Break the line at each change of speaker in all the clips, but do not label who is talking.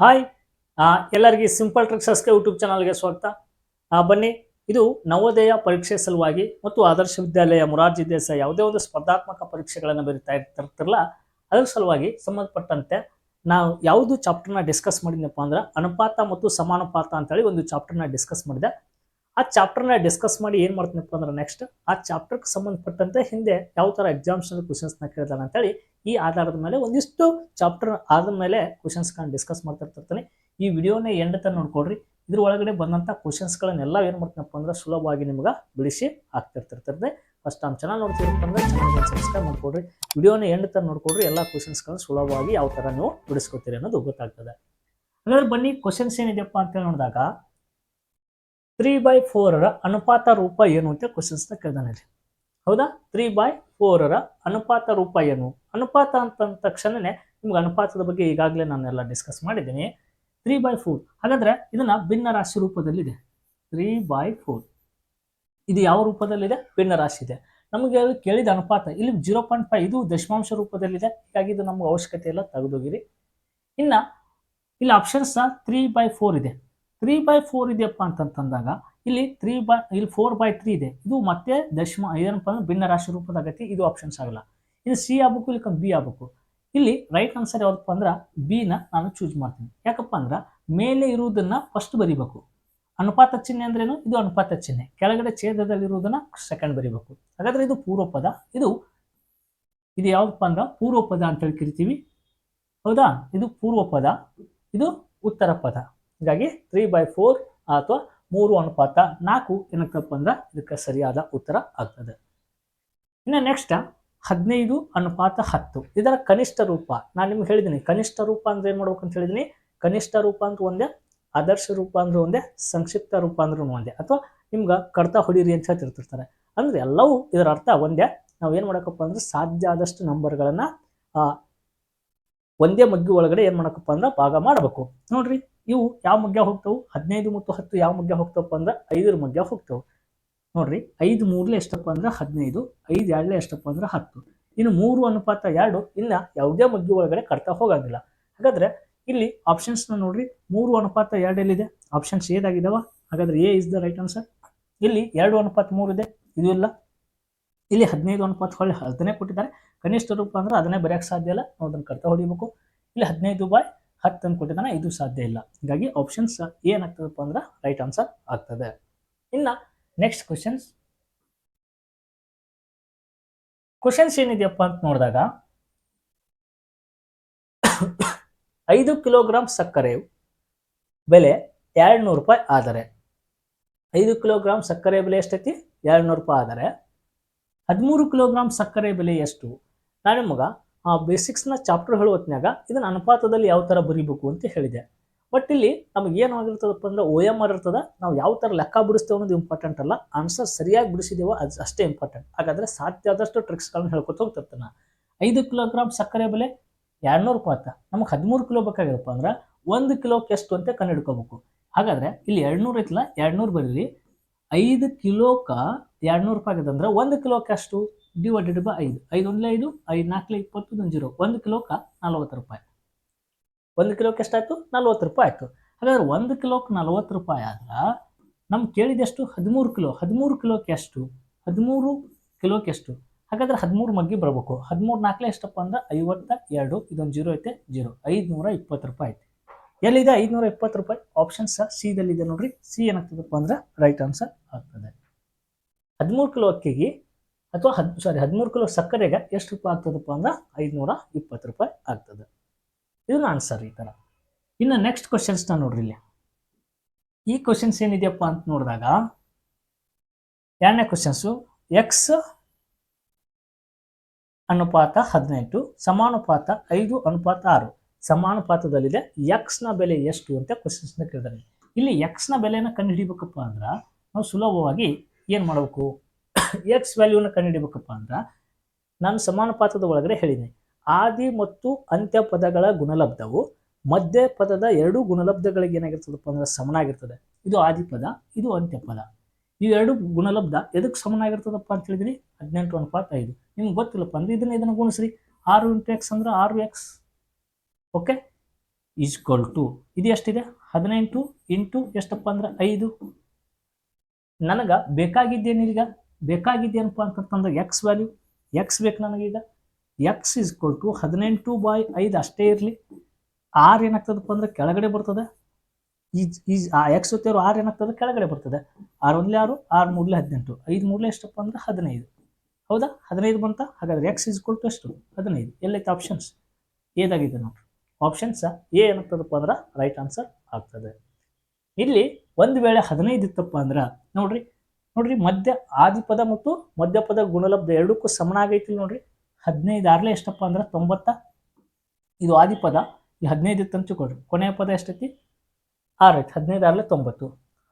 Hi. ಎಲ್ಲರಿಗೆ simple ಟ್ರಿಕ್ಸಸ್ಗೆ YouTube ಚಾನಲ್ಗೆ ಸ್ವಾಗತ. ಬನ್ನಿ, ಇದು ನವೋದಯ ಪರೀಕ್ಷೆ ಸಲುವಾಗಿ ಮತ್ತು ಆದರ್ಶ ವಿದ್ಯಾಲಯ ಮುರಾರ್ಜಿ ದೇಸಾಯಿ ಯಾವುದೇ ಒಂದು ಸ್ಪರ್ಧಾತ್ಮಕ ಪರೀಕ್ಷೆಗಳನ್ನು ಬರೀತಾ ಇರ್ತಿರ್ತಿರಲ್ಲ, ಅದರ ಸಲುವಾಗಿ ಸಂಬಂಧಪಟ್ಟಂತೆ ನಾವು ಯಾವುದು ಚಾಪ್ಟರ್ನ ಡಿಸ್ಕಸ್ ಮಾಡಿದ್ನಪ್ಪ ಅಂದ್ರೆ ಅನುಪಾತ ಮತ್ತು ಸಮಾನುಪಾತ ಅಂತೇಳಿ ಒಂದು ಚಾಪ್ಟರ್ನ ಡಿಸ್ಕಸ್ ಮಾಡಿದೆ. ಆ ಚಾಪ್ಟರ್ನ ಡಿಸ್ಕಸ್ ಮಾಡಿ ಏನು ಮಾಡ್ತೀನಪ್ಪ ಅಂದ್ರೆ ನೆಕ್ಸ್ಟ್ ಆ ಚಾಪ್ಟರ್ಗೆ ಸಂಬಂಧಪಟ್ಟಂತೆ ಹಿಂದೆ ಯಾವ ಥರ ಎಕ್ಸಾಮ್ಸ್ನಲ್ಲಿ ಕ್ವಶನ್ಸ್ನ ಕೇಳಿದಾನೆ ಅಂತೇಳಿ ಈ ಆಧಾರದ ಮೇಲೆ ಒಂದಿಷ್ಟು ಚಾಪ್ಟರ್ ಆದ ಮೇಲೆ ಕ್ವಶನ್ಸ್ಗಳನ್ನ ಡಿಸ್ಕಸ್ ಮಾಡ್ತಿರ್ತಿರ್ತಾನೆ ಈ ವಿಡಿಯೋನ ಎಂಡ್ ತನಕ ನೋಡ್ಕೊಡ್ರಿ ಇದ್ರ ಒಳಗಡೆ ಬಂದಂಥ ಕ್ವಶನ್ಸ್ಗಳನ್ನೆಲ್ಲ ಏನು ಮಾಡ್ತೀನಪ್ಪ ಅಂದ್ರೆ ಸುಲಭವಾಗಿ ನಿಮ್ಗೆ ಬಿಡಿಸಿ ಹಾಕ್ತಿರ್ತಿರ್ತದೆ ಫಸ್ಟ್ ನಮ್ಮ ಚೆನ್ನಾಗಿ ನೋಡ್ತೀವಿ ಅಂದ್ರೆ ಚಾನಲ್ಗೆ ಸಬ್ಸ್ಕ್ರೈಬ್ ಮಾಡ್ಕೊಡ್ರಿ ವಿಡಿಯೋನ ಎಂಡ್ ತನಕ ನೋಡ್ಕೊಡ್ರಿ ಎಲ್ಲ ಕ್ವಶನ್ಸ್ಗಳನ್ನ ಸುಲಭವಾಗಿ ಯಾವ ಥರ ನೀವು ಬಿಡಿಸ್ಕೊತೀರಿ ಅನ್ನೋದು ಗೊತ್ತಾಗ್ತದೆ. ಹಾಗಾದ್ರೆ ಬನ್ನಿ ಕ್ವಶನ್ಸ್ ಏನಿದೆಯಪ್ಪ ಅಂತ ನೋಡಿದಾಗ ತ್ರೀ ಬೈ ಫೋರರ ಅನುಪಾತ ರೂಪ ಏನು ಅಂತ ಕ್ವಶನ್ಸ್ನ ಕೇಳ್ದಾನೆ ಹೌದಾ? ತ್ರೀ ಬೈ ಫೋರರ ಅನುಪಾತ ರೂಪ ಏನು? ಅನುಪಾತ ಅಂತ ತಕ್ಷಣನೇ ನಿಮ್ಗೆ ಅನುಪಾತದ ಬಗ್ಗೆ ಈಗಾಗಲೇ ನಾನೆಲ್ಲ ಡಿಸ್ಕಸ್ ಮಾಡಿದ್ದೀನಿ. ತ್ರೀ ಬೈ ಫೋರ್ ಹಾಗಾದ್ರೆ ಇದನ್ನ ಭಿನ್ನ ರಾಶಿ ರೂಪದಲ್ಲಿದೆ. ತ್ರೀ ಬೈ ಫೋರ್ ಇದು ಯಾವ ರೂಪದಲ್ಲಿದೆ? ಭಿನ್ನ ರಾಶಿ ಇದೆ ನಮಗೆ ಕೇಳಿದ ಅನುಪಾತ, ಇಲ್ಲಿ ಜೀರೋ ಪಾಯಿಂಟ್ ಫೈವ್ ಇದು ದಶಮಾಂಶ ರೂಪದಲ್ಲಿದೆ. ಹೀಗಾಗಿ ಇದು ನಮ್ಗೆ ಅವಶ್ಯಕತೆ ಎಲ್ಲ ತೆಗೆದೋಗಿರಿ ಇನ್ನ ಇಲ್ಲಿ ಆಪ್ಷನ್ಸ್ ತ್ರೀ ಬೈ ಫೋರ್ ಇದೆ. ತ್ರೀ ಬೈ ಫೋರ್ ಇದೆಯಪ್ಪ ಅಂತಂತಂದಾಗ, ಇಲ್ಲಿ ತ್ರೀ ಬೈ ಇಲ್ಲಿ ಫೋರ್ ಬೈ ತ್ರೀ ಇದೆ. ಇದು ಮತ್ತೆ ದಶಮ, ಏನಪ್ಪ ಅಂದ್ರೆ ಭಿನ್ನ ರಾಶಿ ರೂಪದ ಇದು ಆಪ್ಷನ್ಸ್ ಆಗಲ್ಲ. ಇದು ಸಿ ಆಗ್ಬೇಕು ಇಲ್ಲಿ ಬಿ ಆಗ್ಬೇಕು. ಇಲ್ಲಿ ರೈಟ್ ಆನ್ಸರ್ ಯಾವ್ದಪ್ಪ ಅಂದ್ರೆ ಬಿನ ನಾನು ಚೂಸ್ ಮಾಡ್ತೀನಿ. ಯಾಕಪ್ಪ ಅಂದ್ರೆ ಮೇಲೆ ಇರುವುದನ್ನ ಫಸ್ಟ್ ಬರಿಬೇಕು. ಅನುಪಾತ ಚಿಹ್ನೆ ಅಂದ್ರೇನು ಇದು ಅನುಪಾತ ಚಿಹ್ನೆ. ಕೆಳಗಡೆ ಛೇದದಲ್ಲಿರುವುದನ್ನ ಸೆಕೆಂಡ್ ಬರಿಬೇಕು. ಹಾಗಾದ್ರೆ ಇದು ಪೂರ್ವ ಪದ ಇದು ಇದು ಯಾವ್ದಪ್ಪ ಅಂದ್ರೆ ಪೂರ್ವ ಪದ ಅಂತೇಳಿ ಕರಿತೀವಿ. ಹೌದಾ? ಇದು ಪೂರ್ವ ಪದ ಇದು ಉತ್ತರ ಪದ. ಹೀಗಾಗಿ ತ್ರೀ ಬೈ ಫೋರ್ ಅಥವಾ ಮೂರು ಅನುಪಾತ ನಾಲ್ಕು ಏನಕ್ಕಪ್ಪ ಅಂದ್ರೆ ಇದಕ್ಕೆ ಸರಿಯಾದ ಉತ್ತರ ಆಗ್ತದೆ. ಇನ್ನು ನೆಕ್ಸ್ಟ್ ಹದಿನೈದು ಅನುಪಾತ ಹತ್ತು. ಇದರ ಕನಿಷ್ಠ ರೂಪ, ನಾನು ನಿಮ್ಗೆ ಹೇಳಿದ್ದೀನಿ ಕನಿಷ್ಠ ರೂಪ ಅಂದ್ರೆ ಏನು ಮಾಡ್ಬೇಕು ಅಂತ ಹೇಳಿದ್ದೀನಿ ಕನಿಷ್ಠ ರೂಪ ಅಂದ್ರೆ ಒಂದೇ, ಆದರ್ಶ ರೂಪ ಅಂದ್ರೆ ಒಂದೇ, ಸಂಕ್ಷಿಪ್ತ ರೂಪ ಅಂದ್ರೆ ಒಂದೇ. ಅಥವಾ ನಿಮ್ಗೆ ಕಡತ ಹೊಡೀರಿ ಅಂತ ಹೇಳ್ತಿರ್ತಿರ್ತಾರೆ ಅಂದ್ರೆ ಎಲ್ಲವೂ ಇದರ ಅರ್ಥ ಒಂದೇ. ನಾವು ಏನು ಮಾಡಕಪ್ಪ ಅಂದ್ರೆ ಸಾಧ್ಯ ಆದಷ್ಟು ನಂಬರ್ಗಳನ್ನು ಒಂದೇ ಮಗ್ಗಿ ಒಳಗಡೆ ಏನು ಮಾಡಕಪ್ಪ ಅಂದ್ರೆ ಭಾಗ ಮಾಡಬೇಕು. ನೋಡ್ರಿ, ಇವು ಯಾವ ಮಗ್ಗ ಹೋಗ್ತಾವು? ಹದಿನೈದು ಮತ್ತು ಹತ್ತು ಯಾವ ಮಗ್ಗ ಹೋಗ್ತವಪ್ಪ ಅಂದ್ರೆ ಐದರ ಮಗ್ಗ ಹೋಗ್ತಾವೆ. ನೋಡ್ರಿ, ಐದು ಮೂರ್ಲೆ ಎಷ್ಟಪ್ಪ ಅಂದ್ರೆ ಹದಿನೈದು, ಐದು ಎರಡಲೆ ಎಷ್ಟಪ್ಪ ಅಂದ್ರೆ ಹತ್ತು. ಇನ್ನು ಮೂರು ಅನುಪಾತ ಎರಡು, ಇಲ್ಲ ಯಾವುದೇ ಮಗ್ಗಿ ಒಳಗಡೆ ಕಟ್ತಾ ಹೋಗಂಗಿಲ್ಲ. ಹಾಗಾದ್ರೆ ಇಲ್ಲಿ ಆಪ್ಷನ್ಸ್ನ ನೋಡ್ರಿ, ಮೂರು ಅನುಪಾತ ಎರಡು ಎಲ್ಲಿದೆ? ಆಪ್ಷನ್ಸ್ ಏದಾಗಿದಾವ? ಹಾಗಾದ್ರೆ A is the right answer ಇಲ್ಲಿ ಎರಡು ಅನುಪಾತ ಮೂರು ಇದೆ, ಇದು ಇಲ್ಲ. ಇಲ್ಲಿ ಹದಿನೈದು ಅನುಪಾತ ಹೊಳ್ಳಿ ಅದನ್ನೇ ಕೊಟ್ಟಿದ್ದಾರೆ. ಕನಿಷ್ಠ ರೂಪ ಅಂದ್ರೆ ಅದನ್ನೇ ಬರೆಯಕ್ಕೆ ಸಾಧ್ಯ ಇಲ್ಲ, ನಾವು ಅದನ್ನು ಕರ್ತಾ ಹೊಡಿಬೇಕು. ಇಲ್ಲಿ ಹದಿನೈದು ಬಾಯ್ ಹತ್ತು ಅಂತ ಕೊಟ್ಟಿದ್ದಾನೆ, ಇದು ಸಾಧ್ಯ ಇಲ್ಲ. ಹೀಗಾಗಿ ಆಪ್ಷನ್ಸ್ ಏನಾಗ್ತದಪ್ಪ ಅಂದ್ರೆ ರೈಟ್ ಆನ್ಸರ್ ಆಗ್ತದೆ. ಇನ್ನು ನೆಕ್ಸ್ಟ್ ಕ್ವಶನ್ಸ್ ಕ್ವಶನ್ಸ್ ಏನಿದೆಯಪ್ಪ ಅಂತ ನೋಡಿದಾಗ, ಐದು ಕಿಲೋಗ್ರಾಮ್ ಸಕ್ಕರೆ ಬೆಲೆ ಎರಡು ನೂರು ರೂಪಾಯಿ ಆದರೆ. ಐದು ಕಿಲೋಗ್ರಾಮ್ ಸಕ್ಕರೆ ಬೆಲೆ ಎಷ್ಟೈತಿ? ಎರಡು ನೂರು ರೂಪಾಯಿ ಆದರೆ. ಹದಿಮೂರು ಕಿಲೋಗ್ರಾಮ್ ಸಕ್ಕರೆ ಬೆಲೆ ಎಷ್ಟು? ನಾನು ನಿಮಗೆ ಆ ಬೇಸಿಕ್ಸ್ನ ಚಾಪ್ಟರ್ ಹೇಳುವತ್ನಾಗ ಇದನ್ನ ಅನುಪಾತದಲ್ಲಿ ಯಾವ ಥರ ಬರಿಬೇಕು ಅಂತ ಹೇಳಿದೆ. ಬಟ್ ಇಲ್ಲಿ ನಮಗೆ ಏನು ಆಗಿರ್ತದಪ್ಪ ಅಂದ್ರೆ ಓ ಎಂ ಆರ್ ಇರ್ತದ. ನಾವು ಯಾವ ಥರ ಲೆಕ್ಕ ಬಿಡಿಸ್ತೇವೆ ಅನ್ನೋದು ಇಂಪಾರ್ಟೆಂಟ್ ಅಲ್ಲ. ಆನ್ಸರ್ ಸರಿಯಾಗಿ ಬಿಡಿಸಿದೇವೋ ಅದು ಅಷ್ಟೇ ಇಂಪಾರ್ಟೆಂಟ್ ಹಾಗಾದ್ರೆ ಸಾಧ್ಯ ಆದಷ್ಟು ಟ್ರಿಕ್ಸ್ಗಳನ್ನ ಹೇಳ್ಕೊತ ಹೋಗ್ತಿರ್ತಾನ ಐದು ಕಿಲೋಗ್ರಾಮ್ ಸಕ್ಕರೆ ಬೆಲೆ ಎರಡ್ನೂರು ರೂಪಾಯಿ ಆತ ನಮಗೆ ಹದಿಮೂರು ಕಿಲೋ ಬೇಕಾಗಿರಪ್ಪ ಅಂದ್ರೆ ಒಂದು ಕಿಲೋಕ್ಕೆ ಎಷ್ಟು ಅಂತ ಕಂಡುಹಿಡ್ಕೋಬೇಕು ಹಾಗಾದ್ರೆ ಇಲ್ಲಿ ಎರಡ್ನೂರು ಐತಲ್ಲ ಎರಡ್ನೂರು ಬರೀರಿ. ಐದು ಕಿಲೋಕ ಎರಡ್ನೂರು ರೂಪಾಯಿ ಆಗಿದೆ ಅಂದ್ರೆ ಒಂದು ಕಿಲೋಕ್ಕೆ ಅಷ್ಟು ಡಿವೈಡೆಡ್ ಬೈ ಐದು. ಐದು ಒಂದ್ಲೆ ಐದು ಐದು ನಾಲ್ಕಲೆ ಇಪ್ಪತ್ತು ಒಂದು ಜೀರೋ ಒಂದು ಕಿಲೋಕ ನಲ್ವತ್ತು ರೂಪಾಯಿ. ಒಂದು ಕಿಲೋಕ್ಕೆ ಎಷ್ಟಾಯ್ತು? ನಲ್ವತ್ತು ರೂಪಾಯಿ ಆಯಿತು. ಹಾಗಾದ್ರೆ ಒಂದು ಕಿಲೋಕ್ಕೆ ನಲ್ವತ್ತು ರೂಪಾಯಿ ಆದ್ರೆ ನಮ್ಗೆ ಕೇಳಿದೆಷ್ಟು ಹದಿಮೂರು ಕಿಲೋ. ಹದಿಮೂರು ಕಿಲೋಕ್ಕೆ ಎಷ್ಟು? ಹದಿಮೂರು ಕಿಲೋಕ್ಕೆ ಎಷ್ಟು? ಹಾಗಾದ್ರೆ ಹದಿಮೂರು ಮಗ್ಗಿ ಬರಬೇಕು. ಹದಿಮೂರು ನಾಲ್ಕಲೇ ಎಷ್ಟಪ್ಪ ಅಂದ್ರೆ ಐವತ್ತ ಎರಡು. ಇದೊಂದು ಜೀರೋ ಐತೆ, ಜೀರೋ. ಐದುನೂರ ಇಪ್ಪತ್ತು ರೂಪಾಯಿ ಐತೆ ಎಲ್ಲಿದೆ ಐದುನೂರ ಇಪ್ಪತ್ತು ರೂಪಾಯಿ? ಆಪ್ಷನ್ ಸಹ ಸಿದಲ್ಲಿದೆ ನೋಡ್ರಿ. ಸಿ ಏನಾಗ್ತದಪ್ಪ ಅಂದ್ರೆ ರೈಟ್ ಆನ್ಸರ್ ಆಗ್ತದೆ. ಹದಿಮೂರು ಕಿಲೋ ಅಕ್ಕಿಗೆ ಅಥವಾ ಹದ್ ಸಾರಿ ಹದಿಮೂರು ಕಿಲೋ ಸಕ್ಕರೆಗೆ ಎಷ್ಟು ರೂಪಾಯಿ ಆಗ್ತದಪ್ಪ ಅಂದ್ರೆ? ಐದುನೂರ ಇಪ್ಪತ್ತು ರೂಪಾಯಿ ಆಗ್ತದೆ. ಇದನ್ನ ಆನ್ಸರ್ ಈ ಥರ ಇನ್ನು ನೆಕ್ಸ್ಟ್ ಕ್ವಶನ್ಸ್ನ ನೋಡ್ರಿ ಇಲ್ಲಿ. ಈ ಕ್ವಶನ್ಸ್ ಏನಿದೆಯಪ್ಪ ಅಂತ ನೋಡಿದಾಗ, ಎರಡನೇ ಕ್ವಶನ್ಸು ಎಕ್ಸ್ ಅನುಪಾತ ಹದಿನೆಂಟು, ಸಮಾನುಪಾತ ಐದು, ಅನುಪಾತ ಆರು. ಸಮಾನುಪಾತದಲ್ಲಿದೆ ಎಕ್ಸ್ನ ಬೆಲೆ ಎಷ್ಟು ಅಂತ ಕ್ವಶನ್ಸ್ನ ಕೇಳಿದಾರೆ. ಇಲ್ಲಿ ಎಕ್ಸ್ನ ಬೆಲೆನ ಕಂಡುಹಿಡಿಬೇಕಪ್ಪ ಅಂದ್ರೆ, ನಾವು ಸುಲಭವಾಗಿ ಏನು ಮಾಡಬೇಕು? ಎಕ್ಸ್ ವ್ಯಾಲ್ಯೂನ ಕಂಡುಹಿಡಿಬೇಕಪ್ಪ ಅಂದ್ರೆ, ನಾನು ಸಮಾನುಪಾತದ ಒಳಗಡೆ ಹೇಳಿದ್ದೀನಿ ಆದಿ ಮತ್ತು ಅಂತ್ಯ ಪದಗಳ ಗುಣಲಬ್ಧವು ಮಧ್ಯ ಪದದ ಎರಡು ಗುಣಲಬ್ಧಗಳಿಗೆ ಏನಾಗಿರ್ತದಪ್ಪ ಅಂದ್ರೆ ಸಮನಾಗಿರ್ತದೆ ಇದು ಆದಿ ಪದ, ಇದು ಅಂತ್ಯ ಪದ. ಈ ಎರಡು ಗುಣಲಬ್ಧ ಎದಕ್ಕೆ ಸಮನಾಗಿರ್ತದಪ್ಪ ಅಂತ ಹೇಳಿದ್ರಿ? ಹದಿನೆಂಟು ಅನುಪಾತ ಐದು. ನಿಮ್ಗೆ ಗೊತ್ತಿಲ್ಲಪ್ಪ ಅಂದ್ರೆ ಇದನ್ನ ಇದನ್ನ ಗುಣಿಸ್ರಿ. ಆರು ಇಂಟು ಎಕ್ಸ್ ಅಂದ್ರೆ ಆರು ಎಕ್ಸ್. ಓಕೆ? ಈಜ್ಕೊಲ್ ಟು. ಇದು ಎಷ್ಟಿದೆ? ಹದಿನೆಂಟು ಇಂಟು ಎಷ್ಟಪ್ಪ ಅಂದ್ರೆ ಐದು. ನನಗೆ ಬೇಕಾಗಿದ್ದೇನೀಗ ಬೇಕಾಗಿದ್ದೇನಪ್ಪ ಅಂತಂದ್ರೆ ಎಕ್ಸ್ ವ್ಯಾಲ್ಯೂ. ಎಕ್ಸ್ ಬೇಕು ನನಗೀಗ. ಎಕ್ಸ್ ಇಸ್ ಕೊಲ್ ಟು ಹದಿನೆಂಟು ಬಾಯ್ ಐದು ಅಷ್ಟೇ ಇರಲಿ. ಆರ್ ಏನಾಗ್ತದಪ್ಪ ಅಂದ್ರೆ ಕೆಳಗಡೆ ಬರ್ತದೆ. ಈ ಈಜ್ ಆ ಎಕ್ಸ್ ಜೊತೆಯವರು ಆರ್ ಏನಾಗ್ತದೆ? ಕೆಳಗಡೆ ಬರ್ತದೆ. ಆರು ಒಂದ್ಲೆ ಆರು ಆರು ಮೂರ್ಲೆ ಹದಿನೆಂಟು. ಐದು ಮೂರ್ಲೆ ಎಷ್ಟಪ್ಪ ಅಂದ್ರೆ ಹದಿನೈದು. ಹೌದಾ? ಹದಿನೈದು ಬಂತ? ಹಾಗಾದ್ರೆ ಎಕ್ಸ್ ಈಸ್ಕೊಲ್ ಟು ಎಷ್ಟು? ಹದಿನೈದು. ಎಲ್ಲೈತೆ ಆಪ್ಷನ್ಸ್ ಏದಾಗಿದೆ ನೋಡ್ರಿ. ಆಪ್ಷನ್ಸ್ ಎ ಏನಾಗ್ತದಪ್ಪ ಅಂದ್ರೆ ರೈಟ್ ಆನ್ಸರ್ ಆಗ್ತದೆ. ಇಲ್ಲಿ ಒಂದು ವೇಳೆ ಹದಿನೈದು ಇತ್ತಪ್ಪ ಅಂದ್ರೆ, ನೋಡ್ರಿ ನೋಡ್ರಿ, ಮಧ್ಯ ಆದಿಪದ ಮತ್ತು ಮಧ್ಯಪದ ಗುಣಲಬ್ಧ ಎರಡಕ್ಕೂ ಸಮನ ಆಗೈತಿ ನೋಡ್ರಿ. ಹದಿನೈದು ಆರ್ಲೆ ಎಷ್ಟಪ್ಪ ಅಂದ್ರೆ ತೊಂಬತ್ತ? ಇದು ಆದಿಪದ ಈ ಹದಿನೈದು ಅಂತ ಕೊಡ್ರಿ. ಕೊನೆಯ ಪದ ಎಷ್ಟೈತಿ? ಆರು ಐತಿ. ಹದಿನೈದು ಆರ್ಲೆ ತೊಂಬತ್ತು.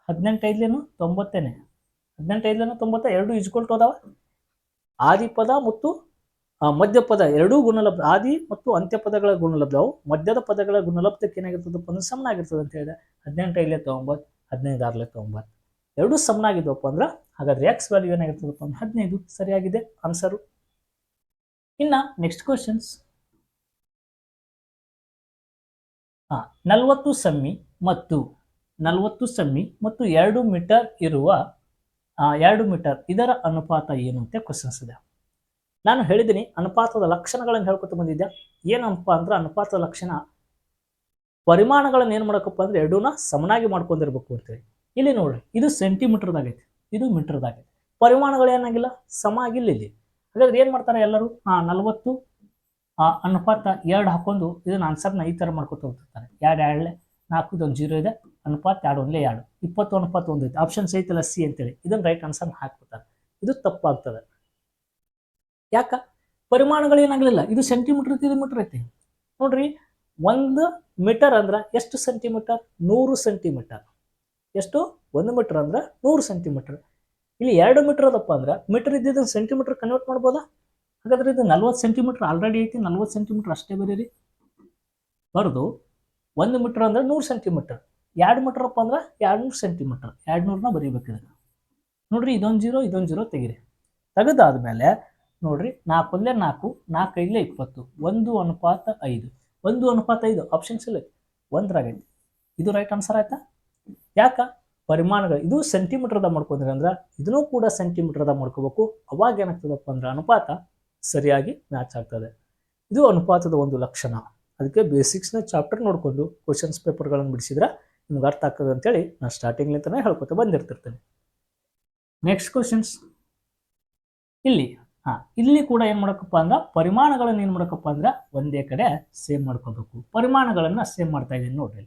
ಹದಿನೆಂಟೈದ್ಲೇನು ತೊಂಬತ್ತೇನೆ. ಹದಿನೆಂಟೈದ್ಲೇನು ತೊಂಬತ್ತ? ಎರಡು ಇಜ್ಕೊಳ್ತು ಅದಾವ? ಆದಿಪದ ಮತ್ತು ಮಧ್ಯ ಮಧ್ಯಪದ ಎರಡೂ ಗುಣಲಬ್ಧ, ಆದಿ ಮತ್ತು ಅಂತ್ಯಪದಗಳ ಗುಣಲಬ್ಧವು ಮಧ್ಯದ ಪದಗಳ ಗುಣಲಬ್ಧಕ್ಕೆ ಏನಾಗಿರ್ತದಪ್ಪ ಅಂದ್ರೆ ಸಮನಾಗಿರ್ತದೆ ಅಂತ ಹೇಳಿದೆ. ಹದಿನೆಂಟೈಲೆ ಐದ್ಲೆ ತೊಂಬತ್ತು ಹದಿನೈದು ಆರ್ಲೆ ತೊಂಬತ್ತು ಎರಡೂ ಸಮನಾಗಿದ್ವಪ್ಪ ಅಂದ್ರೆ, ಹಾಗಾದ್ರೆ ಎಕ್ಸ್ ವ್ಯಾಲ್ಯೂ ಏನಾಗಿರ್ತದಪ್ಪ ಅಂದ್ರೆ ಹದಿನೈದು. ಸರಿಯಾಗಿದೆ? ಆನ್ಸರು ಇನ್ನ ನೆಕ್ಸ್ಟ್ ಕ್ವಶನ್ಸ್ ಹಾ, ನಲವತ್ತು ಸಮ್ಮಿ ಮತ್ತು ನಲವತ್ತು ಸಮ್ಮಿ ಮತ್ತು ಎರಡು ಮೀಟರ್ ಇರುವ ಎರಡು ಮೀಟರ್ ಇದರ ಅನುಪಾತ ಏನು ಅಂತ ಕ್ವಶನ್ಸ್ ಇದೆ. ನಾನು ಹೇಳಿದ್ದೀನಿ ಅನುಪಾತದ ಲಕ್ಷಣಗಳನ್ನು ಹೇಳ್ಕೊತ ಬಂದಿದ್ದೆ ಏನಪ್ಪ ಅಂದ್ರೆ ಅನುಪಾತದ ಲಕ್ಷಣ ಪರಿಮಾಣಗಳನ್ನು ಏನು ಮಾಡಕಪ್ಪ ಅಂದ್ರೆ ಎರಡೂನ ಸಮನಾಗಿ ಮಾಡ್ಕೊಂಡಿರ್ಬೇಕು ಅಂತೇಳಿ. ಇಲ್ಲಿ ನೋಡ್ರಿ, ಇದು ಸೆಂಟಿಮೀಟರ್ದಾಗೈತಿ ಇದು ಮೀಟರ್ದಾಗೈತಿ. ಪರಿಮಾಣಗಳು ಏನಾಗಿಲ್ಲ ಸಮ ಆಗಿಲ್ಲ ಇಲ್ಲಿ. ಹಾಗಾದ್ರೆ ಏನು ಮಾಡ್ತಾರೆ ಎಲ್ಲರೂ? ಹಾಂ ನಲವತ್ತು, ಆ, ಅನುಪಾತ ಎರಡು ಹಾಕೊಂಡು ಇದನ್ನ ಆನ್ಸರ್ನ ಈ ಥರ ಮಾಡ್ಕೊತ ಹೋಗ್ತಿರ್ತಾರೆ. ಎರಡು ಎರಡು ನಾಲ್ಕು ಒಂದು ಜೀರೋ ಇದೆ, ಅನುಪಾತ ಎರಡು ಒಂದೇ ಎರಡು. ಇಪ್ಪತ್ತು, ಅನುಪಾತ ಒಂದು ಐತೆ. ಆಪ್ಷನ್ಸ್ ಐತಲ್ಲ ಸಿ ಅಂತೇಳಿ. ಇದನ್ನ ರೈಟ್ ಆನ್ಸರ್ ಹಾಕ್ಬಿಡ್ತಾರೆ. ಇದು ತಪ್ಪಾಗ್ತದೆ. ಯಾಕ? ಪರಿಮಾಣಗಳು ಏನಾಗಲಿಲ್ಲ. ಇದು ಸೆಂಟಿಮೀಟರ್ ಇದು ಮೀಟರ್ ಐತಿ. ನೋಡ್ರಿ, ಒಂದು ಮೀಟರ್ ಅಂದ್ರೆ ಎಷ್ಟು ಸೆಂಟಿಮೀಟರ್ ನೂರು ಸೆಂಟಿಮೀಟರ್ ಎಷ್ಟು? ಒಂದು ಮೀಟರ್ ಅಂದ್ರೆ ನೂರು ಸೆಂಟಿಮೀಟರ್ ಇಲ್ಲಿ ಎರಡು ಮೀಟರ್ ಅದಪ್ಪ ಅಂದ್ರೆ ಮೀಟರ್ ಇದ್ದಿದ್ದನ್ನು ಸೆಂಟಿಮೀಟರ್ ಕನ್ವರ್ಟ್ ಮಾಡ್ಬೋದಾ? ಹಾಗಾದ್ರೆ ಇದು ನಲ್ವತ್ತು ಸೆಂಟಿಮೀಟರ್ ಆಲ್ರೆಡಿ ಐತಿ, ನಲ್ವತ್ತು ಸೆಂಟಿಮೀಟರ್ ಅಷ್ಟೇ ಬರೀರಿ. ಬರೆದು ಒಂದು ಮೀಟರ್ ಅಂದ್ರೆ ನೂರು ಸೆಂಟಿಮೀಟರ್ ಎರಡು ಮೀಟರ್ ಅಪ್ಪ ಅಂದ್ರೆ ಎರಡು ನೂರು ಸೆಂಟಿಮೀಟರ್ ಎರಡು ನೂರನ್ನ ಬರೀಬೇಕು ನೋಡ್ರಿ ಇದೊಂದು ಜೀರೋ ಇದೊಂದು ಜೀರೋ ತೆಗಿರಿ. ತೆಗೆದಾದ್ಮೇಲೆ ನೋಡ್ರಿ ನಾಲ್ಕು ಒಂದೇ ನಾಲ್ಕು ನಾಲ್ಕು ಐದಲೇ ಇಪ್ಪತ್ತು, ಒಂದು ಅನುಪಾತ ಐದು. ಒಂದು ಅನುಪಾತ ಐದು ಆಪ್ಷನ್ಸ್ ಇಲ್ಲ. ಒಂದ್ರಾಗೈತಿ. ಇದು ರೈಟ್ ಆನ್ಸರ್ ಆಯ್ತಾ? ಯಾಕ? ಪರಿಮಾಣಗಳು, ಇದು ಸೆಂಟಿಮೀಟರ್ದ ಮಾಡ್ಕೊಂಡ್ರಿ ಅಂದ್ರೆ ಇದನ್ನೂ ಕೂಡ ಸೆಂಟಿಮೀಟರ್ದ ಮಾಡ್ಕೋಬೇಕು. ಅವಾಗ ಏನಾಗ್ತದಪ್ಪ ಅಂದ್ರೆ ಅನುಪಾತ ಸರಿಯಾಗಿ ಮ್ಯಾಚ್ ಆಗ್ತದೆ. ಇದು ಅನುಪಾತದ ಒಂದು ಲಕ್ಷಣ. ಅದಕ್ಕೆ ಬೇಸಿಕ್ಸ್ನ ಚಾಪ್ಟರ್ ನೋಡಿಕೊಂಡು ಕ್ವಶನ್ಸ್ ಪೇಪರ್ಗಳನ್ನು ಬಿಡಿಸಿದ್ರೆ ನಿಮ್ಗೆ ಅರ್ಥ ಆಗ್ತದೆ ಅಂತೇಳಿ ನಾನು ಸ್ಟಾರ್ಟಿಂಗ್ಲಿಂದನೇ ಹೇಳ್ಕೊತ ಬಂದಿರ್ತಿರ್ತೇನೆ. ನೆಕ್ಸ್ಟ್ ಕ್ವಶನ್ಸ್ ಇಲ್ಲಿ, ಹಾಂ, ಇಲ್ಲಿ ಕೂಡ ಏನು ಮಾಡಕಪ್ಪ ಅಂದ್ರೆ ಪರಿಮಾಣಗಳನ್ನು ಏನು ಮಾಡಕಪ್ಪ ಅಂದ್ರೆ ಒಂದೇ ಕಡೆ ಸೇವ್ ಮಾಡ್ಕೋಬೇಕು. ಪರಿಮಾಣಗಳನ್ನು ಸೇವ್ ಮಾಡ್ತಾ ಇದ್ದೀನಿ ನೋಡ್ರಿ.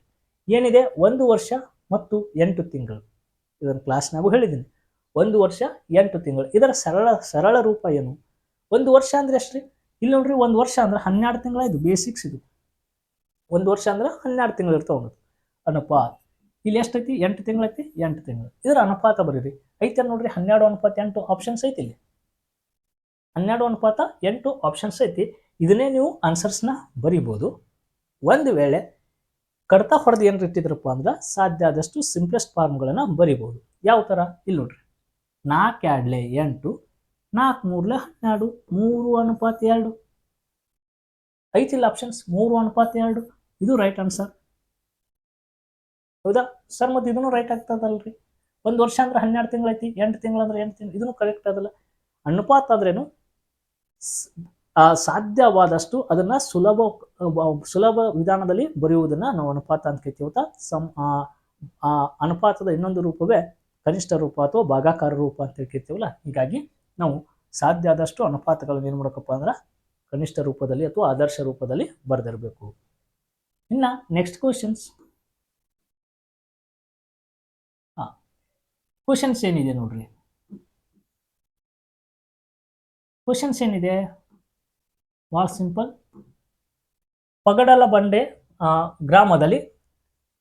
ಏನಿದೆ? ಒಂದು ವರ್ಷ ಮತ್ತು ಎಂಟು ತಿಂಗಳು. ಇದನ್ನು ಕ್ಲಾಸ್ನಾಗೂ ಹೇಳಿದ್ದೀನಿ. ಒಂದು ವರ್ಷ, ಎಂಟು ತಿಂಗಳು. ಇದರ ಸರಳ ಸರಳ ರೂಪ ಏನು? ಒಂದು ವರ್ಷ ಅಂದ್ರೆ ಎಷ್ಟ್ರಿ? ಇಲ್ಲಿ ನೋಡ್ರಿ, ಒಂದು ವರ್ಷ ಅಂದ್ರೆ ಹನ್ನೆರಡು ತಿಂಗಳ ಇದು ಬೇಸಿಕ್ಸ್ ಇದು. ಒಂದು ವರ್ಷ ಅಂದ್ರೆ ಹನ್ನೆರಡು ತಿಂಗಳು ಇರ್ತಾವ ಅನುಪಾತ. ಇಲ್ಲಿ ಎಷ್ಟೈತಿ? ಎಂಟು ತಿಂಗಳೈತಿ ಎಂಟು ತಿಂಗಳು. ಇದರ ಅನುಪಾತ ಬರೀರಿ. ಐತೆ ನೋಡ್ರಿ, ಹನ್ನೆರಡು ಅನುಪಾತ, ಎಂಟು ಆಪ್ಷನ್ಸ್ ಐತಿ ಇಲ್ಲಿ. ಹನ್ನೆರಡು ಅನುಪಾತ, ಎಂಟು ಆಪ್ಷನ್ಸ್ ಐತಿ. ಇದನ್ನೇ ನೀವು ಆನ್ಸರ್ಸ್ನ ಬರಿಬೋದು. ಒಂದು ವೇಳೆ ಕಡ್ತ ಹೊಡೆದು ಏನು ಇಟ್ಟಿದ್ರಪ್ಪ ಅಂದ್ರೆ ಸಾಧ್ಯ ಆದಷ್ಟು ಸಿಂಪ್ಲೆಸ್ಟ್ ಫಾರ್ಮ್ಗಳನ್ನು ಬರಿಬೋದು. ಯಾವ ಥರ ಇಲ್ಲಿ ನೋಡ್ರಿ. ನಾಲ್ಕು ಎರಡ್ಲೆ ಎಂಟು ನಾಲ್ಕು ಮೂರ್ಲೆ ಹನ್ನೆರಡು, ಮೂರು ಅನುಪಾತ ಎರಡು. ಐತಿಲ್ಲ ಆಪ್ಷನ್ಸ್ ಮೂರು ಅನುಪಾತ ಎರಡು. ಇದು ರೈಟ್ ಆನ್ಸರ್ ಹೌದಾ? ಸರ್, ಮತ್ತು ಇದನ್ನು ರೈಟ್ ಆಗ್ತದಲ್ರಿ. ಒಂದು ವರ್ಷ ಅಂದ್ರೆ ಹನ್ನೆರಡು ತಿಂಗಳೈತಿ ಎಂಟು ತಿಂಗಳಂದ್ರೆ ಎಂಟು ತಿಂಗಳು ಇದನ್ನು ಕರೆಕ್ಟ್ ಅದಲ್ಲ. ಅನುಪಾತ ಆದ್ರೇನು ಸಾಧ್ಯವಾದಷ್ಟು ಅದನ್ನ ಸುಲಭ ಸುಲಭ ವಿಧಾನದಲ್ಲಿ ಬರೆಯುವುದನ್ನ ನಾವು ಅನುಪಾತ ಅಂತ ಕರಿತೀವಿ ಆ ಅನುಪಾತದ ಇನ್ನೊಂದು ರೂಪವೇ ಕನಿಷ್ಠ ರೂಪ ಅಥವಾ ಭಾಗಾಕಾರ ರೂಪ ಅಂತ ಕೇಳ್ತೀವಲ್ಲ ಹೀಗಾಗಿ ನಾವು ಸಾಧ್ಯ ಆದಷ್ಟು ಅನುಪಾತಗಳನ್ನು ಏನು ಮಾಡಬೇಕಪ್ಪ ಅಂದ್ರೆ ಕನಿಷ್ಠ ರೂಪದಲ್ಲಿ ಅಥವಾ ಆದರ್ಶ ರೂಪದಲ್ಲಿ ಬರೆದಿರಬೇಕು. ಇನ್ನ ನೆಕ್ಸ್ಟ್ ಕ್ವಶನ್ಸ್ ಕ್ವಶನ್ಸ್ ಏನಿದೆ ನೋಡ್ರಿ? ಕ್ವಶನ್ಸ್ ಏನಿದೆ? ಭಾಳ ಸಿಂಪಲ್ ಪಗಡಲ ಬಂಡೆ ಗ್ರಾಮದಲ್ಲಿ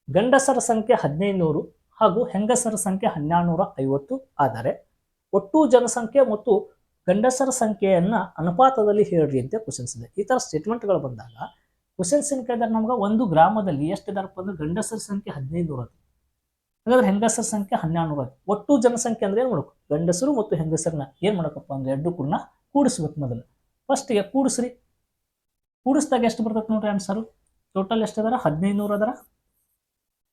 ಗಂಡಸರ ಸಂಖ್ಯೆ ಹದಿನೈದು ನೂರು ಹಾಗೂ ಹೆಂಗಸರ ಸಂಖ್ಯೆ ಹನ್ನೆರಡು ನೂರ ಐವತ್ತು ಆದರೆ ಒಟ್ಟು ಜನಸಂಖ್ಯೆ ಮತ್ತು ಗಂಡಸರ ಸಂಖ್ಯೆಯನ್ನ ಅನುಪಾತದಲ್ಲಿ ಹೇಳ್ರಿ ಅಂತ ಕ್ವಶನ್ಸ್ ಇದೆ. ಈ ಥರ ಸ್ಟೇಟ್ಮೆಂಟ್ಗಳು ಬಂದಾಗ ಕ್ವಶನ್ಸ್ ಏನು ಕೇಳಿದ್ರೆ ನಮ್ಗೆ ಒಂದು ಗ್ರಾಮದಲ್ಲಿ ಎಷ್ಟು ಇದಾರಪ್ಪ ಅಂದ್ರೆ ಗಂಡಸರ ಸಂಖ್ಯೆ ಹದಿನೈದು ನೂರ ಹಾಗಾದ್ರೆ ಹೆಂಗಸರ ಸಂಖ್ಯೆ ಹನ್ನೆರಡು ನೂರ ಒಟ್ಟು ಜನಸಂಖ್ಯೆ ಅಂದ್ರೆ ಏನು ಮಾಡ್ಬೇಕು? ಗಂಡಸರು ಮತ್ತು ಹೆಂಗಸರನ್ನ ಏನು ಮಾಡಬೇಕಪ್ಪ ಅಂದ್ರೆ ಎರಡು ಕೂಡ ಕೂಡಿಸ್ಬೇಕು ಮೊದಲು. ಫಸ್ಟಿಗೆ ಕೂಡಿಸ್ರಿ. ಕೂಡಿಸ್ದಾಗ ಎಷ್ಟು ಬರ್ತೈತೆ ನೋಡ್ರಿ ಆನ್ಸರು ಟೋಟಲ್ ಎಷ್ಟದಾರ ಹದಿನೈದು ನೂರು ಅದರ?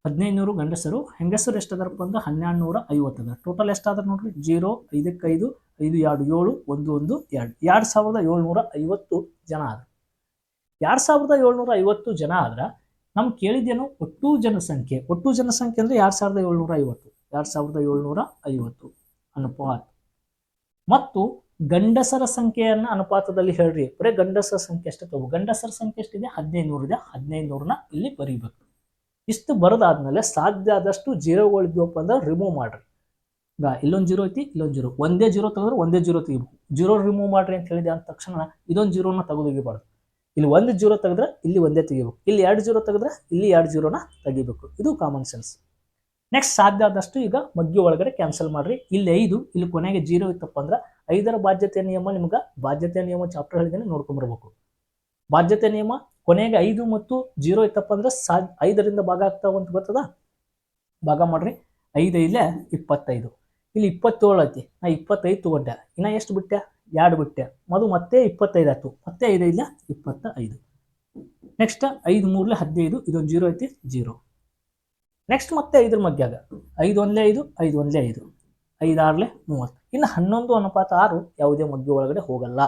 ಹದಿನೈದು ನೂರು ಗಂಡಸರು. ಹೆಂಗಸರು ಎಷ್ಟದಾರಪ್ಪ ಅಂದ್ರೆ? ಹನ್ನೆರಡು ನೂರ ಐವತ್ತು ಅದ ಟೋಟಲ್ ಎಷ್ಟಾದ್ರೆ ನೋಡ್ರಿ? ಜೀರೋ ಐದಕ್ಕೆ ಐದು ಐದು ಎರಡು, ಏಳು, ಒಂದು ಒಂದು, ಎರಡು. ಎರಡು ಸಾವಿರದ ಏಳ್ನೂರ ಐವತ್ತು ಜನ ಆದ್ರು. ಎರಡು ಸಾವಿರದ ಏಳ್ನೂರ ಐವತ್ತು ಜನ ಆದ್ರೆ ನಮ್ಗೆ ಕೇಳಿದ್ದೇನು ಒಟ್ಟು ಜನಸಂಖ್ಯೆ. ಒಟ್ಟು ಜನಸಂಖ್ಯೆ ಅಂದರೆ ಎರಡು ಸಾವಿರದ ಏಳ್ನೂರ ಐವತ್ತು ಎರಡು ಸಾವಿರದ ಏಳ್ನೂರ ಐವತ್ತು ಅನುಪಾತ. ಮತ್ತು ಗಂಡಸರ ಸಂಖ್ಯೆಯನ್ನ ಅನುಪಾತದಲ್ಲಿ ಹೇಳ್ರಿ. ಬರೀ ಗಂಡಸರ ಸಂಖ್ಯೆ ಎಷ್ಟು ತಗೋ. ಗಂಡಸರ ಸಂಖ್ಯೆ ಎಷ್ಟಿದೆ? ಹದಿನೈದು ಇದೆ. ಹದಿನೈದು ನೂರನ್ನ ಇಲ್ಲಿ ಬರೀಬೇಕು. ಇಷ್ಟು ಬರೋದಾದ್ಮೇಲೆ ಸಾಧ್ಯ ಆದಷ್ಟು ಜೀರೋಗಳಿದ್ವಪ್ಪ ಅಂದ್ರೆ ರಿಮೂವ್ ಮಾಡ್ರಿ. ಇಲ್ಲೊಂದು ಜೀರೋ ಐತಿ, ಇಲ್ಲೊಂದು ಜೀರೋ. ಒಂದೇ ಜೀರೋ ತೆಗೆದ್ರೆ ಒಂದೇ ಜೀರೋ ತೆಗಿಬೇಕು. ಜೀರೋ ರಿಮೂವ್ ಮಾಡ್ರಿ ಅಂತ ಹೇಳಿದೆ ಅಂದ ತಕ್ಷಣ ಇದೊಂದು ಜೀರೋನ ತೆಗೆದೊಗಿಬಾರ್ದು. ಇಲ್ಲಿ ಒಂದು ಜೀರೋ ತೆಗೆದ್ರೆ ಇಲ್ಲಿ ಒಂದೇ ತೆಗಿಬೇಕು. ಇಲ್ಲಿ ಎರಡು ಜೀರೋ ತೆಗೆದ್ರೆ ಇಲ್ಲಿ ಎರಡು ಜೀರೋನ ತೆಗಿಬೇಕು. ಇದು ಕಾಮನ್ ಸೆನ್ಸ್ ನೆಕ್ಸ್ಟ್ ಸಾಧ್ಯ ಆದಷ್ಟು ಈಗ ಮಗ್ಗಿ ಒಳಗಡೆ ಕ್ಯಾನ್ಸಲ್ ಮಾಡ್ರಿ. ಇಲ್ಲಿ ಐದು, ಇಲ್ಲಿ ಕೊನೆಗೆ ಜೀರೋ ಇತ್ತಪ್ಪ ಅಂದ್ರೆ ಐದರ ಬಾಧ್ಯತೆ ನಿಯಮ ನಿಮ್ಗೆ ಬಾಧ್ಯತೆ ನಿಯಮ ಚಾಪ್ಟರ್ ಹೇಳಿದ್ದೇನೆ ನೋಡ್ಕೊಂಡ್ಬರ್ಬೇಕು ಬಾಧ್ಯತೆ ನಿಯಮ ಕೊನೆಗೆ ಐದು ಮತ್ತು ಜೀರೋ ಇತ್ತಪ್ಪ ಅಂದ್ರೆ ಸಾ ಐದರಿಂದ ಭಾಗ ಆಗ್ತಾವ ಅಂತ ಬರ್ತದ ಭಾಗ ಮಾಡ್ರಿ. ಐದು ಇಲ್ಲೇ ಇಪ್ಪತ್ತೈದು. ಇಲ್ಲಿ ಇಪ್ಪತ್ತೇಳು ಐತಿ. ನಾ ಇಪ್ಪತ್ತೈದು ತಗೊಂಡೆ. ಇನ್ನ ಎಷ್ಟು ಬಿಟ್ಟೆ? ಎರಡು ಬಿಟ್ಟೆ. ಮದು ಮತ್ತೆ ಇಪ್ಪತ್ತೈದು ಆಯ್ತು. ಮತ್ತೆ ಐದು ಇಲ್ಲ ಇಪ್ಪತ್ತ ಐದು ನೆಕ್ಸ್ಟ್ ಐದು ಮೂರ್ಲೆ ಹದಿನೈದು. ಇದೊಂದು ಜೀರೋ ಐತಿ, ಜೀರೋ. ನೆಕ್ಸ್ಟ್ ಮತ್ತೆ ಐದರ ಮಧ್ಯಾಗ ಐದು ಒಂದ್ಲೆ ಐದು ಐದು ಒಂದ್ಲೆ ಐದು. ಐದು ಆರ್ಲೆ ಮೂವತ್ತು. ಇನ್ನು ಹನ್ನೊಂದು ಅನುಪಾತ ಆರು ಯಾವುದೇ ಮಗ್ಗಿ ಒಳಗಡೆ ಹೋಗಲ್ಲ.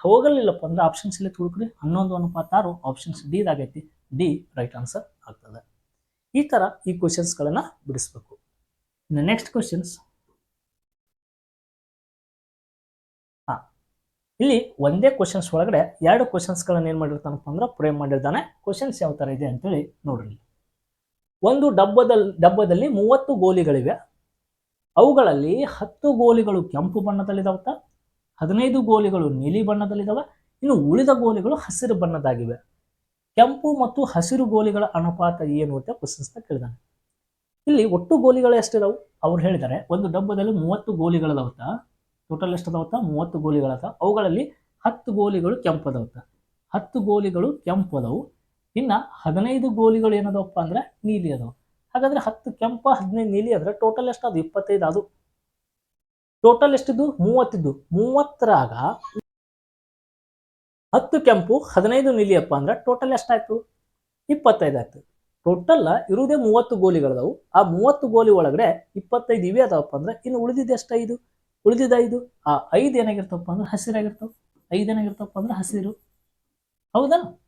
ಹೋಗಲಿಲ್ಲಪ್ಪ ಅಂದ್ರೆ ಆಪ್ಷನ್ಸ್ ಇಲ್ಲಿ ತುಳ್ಕ್ರಿ ಹನ್ನೊಂದು ಅನುಪಾತ ಆರು ಆಪ್ಷನ್ಸ್ ಡಿ ಇದಾಗೈತಿ ಡಿ ರೈಟ್ ಆನ್ಸರ್ ಆಗ್ತದೆ. ಈ ತರ ಈ ಕ್ವಶನ್ಸ್ಗಳನ್ನ ಬಿಡಿಸ್ಬೇಕು. ಇನ್ನು ನೆಕ್ಸ್ಟ್ ಕ್ವಶನ್ಸ್ ಹಾ. ಇಲ್ಲಿ ಒಂದೇ ಕ್ವಶನ್ಸ್ ಒಳಗಡೆ ಎರಡು ಕ್ವಶನ್ಸ್ಗಳನ್ನ ಏನು ಮಾಡಿರ್ತಾನಪ್ಪ ಅಂದ್ರೆ ಪ್ರೇಮ್ ಮಾಡಿರ್ತಾನೆ. ಕ್ವಶನ್ಸ್ ಯಾವ ಥರ ಇದೆ ಅಂತೇಳಿ ನೋಡ್ರಿ. ಒಂದು ಡಬ್ಬದಲ್ಲಿ ಡಬ್ಬದಲ್ಲಿ ಮೂವತ್ತು ಗೋಲಿಗಳಿವೆ. ಅವುಗಳಲ್ಲಿ ಹತ್ತು ಗೋಲಿಗಳು ಕೆಂಪು ಬಣ್ಣದಲ್ಲಿದಾವತ್ತ ಹದಿನೈದು ಗೋಲಿಗಳು ನೀಲಿ ಬಣ್ಣದಲ್ಲಿದ್ದಾವೆ ಇನ್ನು ಉಳಿದ ಗೋಲಿಗಳು ಹಸಿರು ಬಣ್ಣದಾಗಿವೆ. ಕೆಂಪು ಮತ್ತು ಹಸಿರು ಗೋಲಿಗಳ ಅನುಪಾತ ಏನು ಅಂತ ಪ್ರಶ್ನಿಸ್ತ ಕೇಳಿದಾನೆ. ಇಲ್ಲಿ ಒಟ್ಟು ಗೋಲಿಗಳು ಎಷ್ಟಿದಾವು? ಅವ್ರು ಹೇಳಿದ್ದಾರೆ ಒಂದು ಡಬ್ಬದಲ್ಲಿ ಮೂವತ್ತು ಗೋಲಿಗಳದಾವತ್ತ ಟೋಟಲ್ ಎಷ್ಟದಾವತ್ತ ಮೂವತ್ತು ಗೋಲಿಗಳದ ಅವುಗಳಲ್ಲಿ ಹತ್ತು ಗೋಲಿಗಳು ಕೆಂಪದವತ್ತ ಹತ್ತು ಗೋಲಿಗಳು ಕೆಂಪು ಅದಾವು. ಇನ್ನ ಹದಿನೈದು ಗೋಲಿಗಳು ಏನದವಪ್ಪ ಅಂದ್ರೆ ನೀಲಿ ಅದಾವ. ಹಾಗಾದ್ರೆ ಹತ್ತು ಕೆಂಪ, ಹದಿನೈದು ನೀಲಿ ಅಂದರೆ ಟೋಟಲ್ ಎಷ್ಟು ಅದು? ಇಪ್ಪತ್ತೈದು ಅದು. ಟೋಟಲ್ ಎಷ್ಟಿದ್ದು? ಮೂವತ್ತಿದ್ದು. ಮೂವತ್ತರಾಗ ಹತ್ತು ಕೆಂಪು, ಹದಿನೈದು ನೀಲಿಯಪ್ಪ ಅಂದ್ರೆ ಟೋಟಲ್ ಎಷ್ಟಾಯ್ತು? ಇಪ್ಪತ್ತೈದು ಆಯ್ತು. ಟೋಟಲ್ ಇರುವುದೇ ಮೂವತ್ತು ಗೋಲಿಗಳದಾವು. ಆ ಮೂವತ್ತು ಗೋಲಿ ಒಳಗಡೆ ಇಪ್ಪತ್ತೈದು ಇವೆ ಅದಾವಪ್ಪ ಅಂದ್ರೆ ಇನ್ನು ಉಳಿದಿದ್ದು ಎಷ್ಟು? ಐದು. ಉಳಿದಿದ್ದ ಐದು? ಆ ಐದು ಏನಾಗಿರ್ತಪ್ಪ ಅಂದ್ರೆ ಹಸಿರಾಗಿರ್ತವೆ. ಐದು ಏನಾಗಿರ್ತಪ್ಪ ಅಂದ್ರೆ ಹಸಿರು. ಹೌದಾ?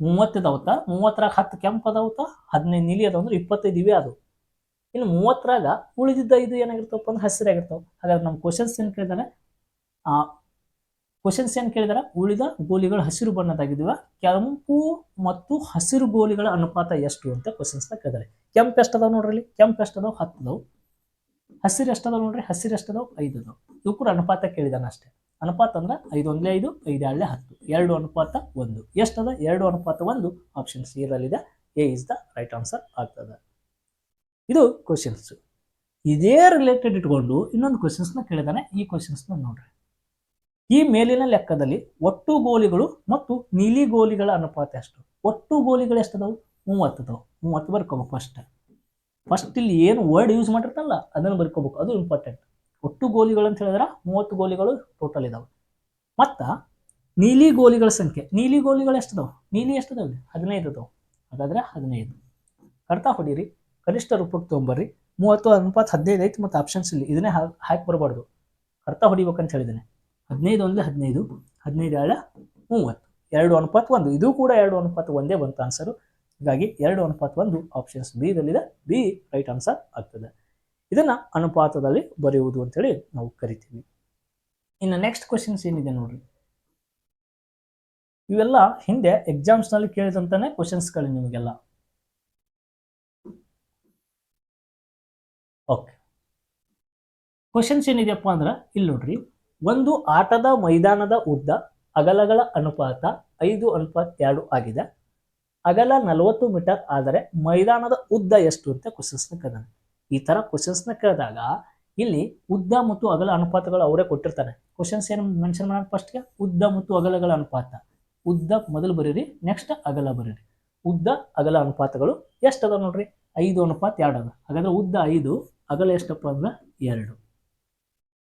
ಮೂವತ್ತಿದಾವತ್ತ ಮೂವತ್ತರಾಗ ಹತ್ತು ಕೆಂಪು ಅದಾವತ್ತ ಹದಿನೈದು ನೀಲಿ ಅದಾವ ಅಂದ್ರೆ ಇಪ್ಪತ್ತೈದು ಇವೆ ಅದು. ಇನ್ನು ಮೂವತ್ತರಾಗ ಉಳಿದಿದ್ದ ಇದು ಏನಾಗಿರ್ತಪ್ಪ ಅಂದ್ರೆ ಹಸಿರಾಗಿರ್ತಾವ ಹಾಗಾದ್ರೆ ನಮ್ಮ ಕ್ವಶನ್ಸ್ ಏನು ಕೇಳಿದಾರೆ? ಆ ಕ್ವಶನ್ಸ್ ಏನು ಕೇಳಿದಾರೆ? ಉಳಿದ ಗೋಲಿಗಳು ಹಸಿರು ಬಣ್ಣದಾಗಿದ್ದೀವ. ಕೆಂಪು ಮತ್ತು ಹಸಿರು ಗೋಲಿಗಳ ಅನುಪಾತ ಎಷ್ಟು ಅಂತ ಕ್ವಶನ್ಸ್ನ ಕೇಳಿದಾರೆ. ಕೆಂಪು ಎಷ್ಟದಾವ ನೋಡ್ರಿ ಕೆಂಪು ಎಷ್ಟದಾವ? ಹತ್ತು ಅದಾವು ಹಸಿರು ಎಷ್ಟದಾವ ನೋಡ್ರಿ? ಹಸಿರು ಎಷ್ಟದಾವ? ಐದು ಅದಾವ ಇವು ಕೂಡ ಅನುಪಾತ ಕೇಳಿದಾನ ಅಷ್ಟೇ. ಅನುಪಾತ ಅಂದ್ರೆ ಐದು ಒಂದೇ ಐದು ಐದು ಎರಡೇ ಹತ್ತು. ಎರಡು ಅನುಪಾತ ಒಂದು. ಎಷ್ಟದ? ಎರಡು ಅನುಪಾತ ಒಂದು ಆಪ್ಷನ್ ಸಿ ಇರಲಿದೆ A is the right answer ಆಗ್ತದೆ. ಇದು ಕ್ವಶನ್ಸ್ ಇದೇ ರಿಲೇಟೆಡ್ ಇಟ್ಕೊಂಡು ಇನ್ನೊಂದು ಕ್ವಶನ್ಸ್ನ ಕೇಳಿದಾನೆ. ಈ ಕ್ವಶನ್ಸ್ನ ನೋಡ್ರಿ. ಈ ಮೇಲಿನ ಲೆಕ್ಕದಲ್ಲಿ ಒಟ್ಟು ಗೋಲಿಗಳು ಮತ್ತು ನೀಲಿ ಗೋಲಿಗಳ ಅನುಪಾತ ಎಷ್ಟು? ಒಟ್ಟು ಗೋಲಿಗಳು ಎಷ್ಟದವು? ಮೂವತ್ತು ಅದಾವು ಮೂವತ್ತು ಬರ್ಕೋಬೇಕು ಫಸ್ಟ್ ಫಸ್ಟ್ ಇಲ್ಲಿ ಏನು ವರ್ಡ್ ಯೂಸ್ ಮಾಡಿರ್ತಲ್ಲ ಅದನ್ನು ಬರ್ಕೋಬೇಕು. ಅದು ಇಂಪಾರ್ಟೆಂಟ್ ಒಟ್ಟು ಗೋಲಿಗಳು ಅಂತ ಹೇಳಿದ್ರೆ ಮೂವತ್ತು ಗೋಲಿಗಳು ಟೋಟಲ್ ಇದಾವೆ. ಮತ್ತು ನೀಲಿ ಗೋಲಿಗಳ ಸಂಖ್ಯೆ, ನೀಲಿ ಗೋಲಿಗಳು ಎಷ್ಟು ಅದಾವೆ ನೀಲಿ ಎಷ್ಟದಾವೆ? ಹದಿನೈದು ಅದಾವು. ಹಾಗಾದ್ರೆ ಹದಿನೈದು. ಅರ್ಥ ಹೊಡೀರಿ, ಕನಿಷ್ಠ ರೂಪಕ್ಕೆ ತೊಗೊಂಬರ್ರಿ. ಮೂವತ್ತು ಅನುಪಾತ ಹದಿನೈದು ಐತಿ ಮತ್ತು ಆಪ್ಷನ್ಸ್ ಇಲ್ಲಿ. ಇದನ್ನೇ ಹಾಕಿ ಬರಬಾರ್ದು. ಅರ್ಥ ಹೊಡಿಬೇಕಂತ ಹೇಳಿದ್ದೇನೆ. ಹದಿನೈದು ಅಂದರೆ ಹದಿನೈದು ಹದಿನೈದು ಎರಡು ಮೂವತ್ತು. ಎರಡು ಅನುಪಾತ ಒಂದು. ಇದು ಕೂಡ ಎರಡು ಅನುಪಾತ ಒಂದೇ ಬಂತು ಆನ್ಸರು ಹೀಗಾಗಿ ಎರಡು ಅನುಪಾತ ಒಂದು ಆಪ್ಷನ್ಸ್ ಬಿ ದಲ್ಲಿದೆ. ಬಿ ರೈಟ್ ಆನ್ಸರ್ ಆಗ್ತದೆ. ಇದನ್ನ ಅನುಪಾತದಲ್ಲಿ ಬರೆಯುವುದು ಅಂತೇಳಿ ನಾವು ಕರಿತೀವಿ. ಇನ್ನು ನೆಕ್ಸ್ಟ್ ಕ್ವಶನ್ಸ್ ಏನಿದೆ ನೋಡ್ರಿ? ಇವೆಲ್ಲ ಹಿಂದೆ ಎಕ್ಸಾಮ್ಸ್ನಲ್ಲಿ ಕೇಳಿದಂತಾನೆ ಕ್ವಶನ್ಸ್ಗಳು ನಿಮಗೆಲ್ಲ. ಓಕೆ ಕ್ವಶನ್ಸ್ ಏನಿದೆಯಪ್ಪ ಅಂದ್ರೆ, ಇಲ್ಲಿ ನೋಡ್ರಿ. ಒಂದು ಆಟದ ಮೈದಾನದ ಉದ್ದ ಅಗಲಗಳ ಅನುಪಾತ ಐದು ಅನುಪಾತ ಎರಡು ಆಗಿದೆ. ಅಗಲ ನಲವತ್ತು ಮೀಟರ್ ಆದರೆ ಮೈದಾನದ ಉದ್ದ ಎಷ್ಟು ಅಂತ ಕ್ವಶನ್ಸ್ನ ಕೇಳಿದಾನೆ ಈ ತರ ಕ್ವಶನ್ಸ್ನ ಕೇಳಿದಾಗ ಇಲ್ಲಿ ಉದ್ದ ಮತ್ತು ಅಗಲ ಅನುಪಾತಗಳು ಅವರೇ ಕೊಟ್ಟಿರ್ತಾರೆ. ಕ್ವಶನ್ಸ್ ಏನು ಮೆನ್ಷನ್ ಮಾಡೋಣ ಫಸ್ಟ್ಗೆ ಉದ್ದ ಮತ್ತು ಅಗಲಗಳ ಅನುಪಾತ. ಉದ್ದ ಮೊದಲು ಬರೀರಿ ನೆಕ್ಸ್ಟ್ ಅಗಲ ಬರೀರಿ. ಉದ್ದ, ಅಗಲ ಅನುಪಾತಗಳು ಎಷ್ಟು ಅದಾವ ನೋಡ್ರಿ? ಐದು ಅನುಪಾತ ಎರಡು ಅದ ಹಾಗಾದ್ರೆ ಉದ್ದ ಐದು, ಅಗಲ ಎಷ್ಟಪ್ಪ ಅಂದ್ರೆ ಎರಡು.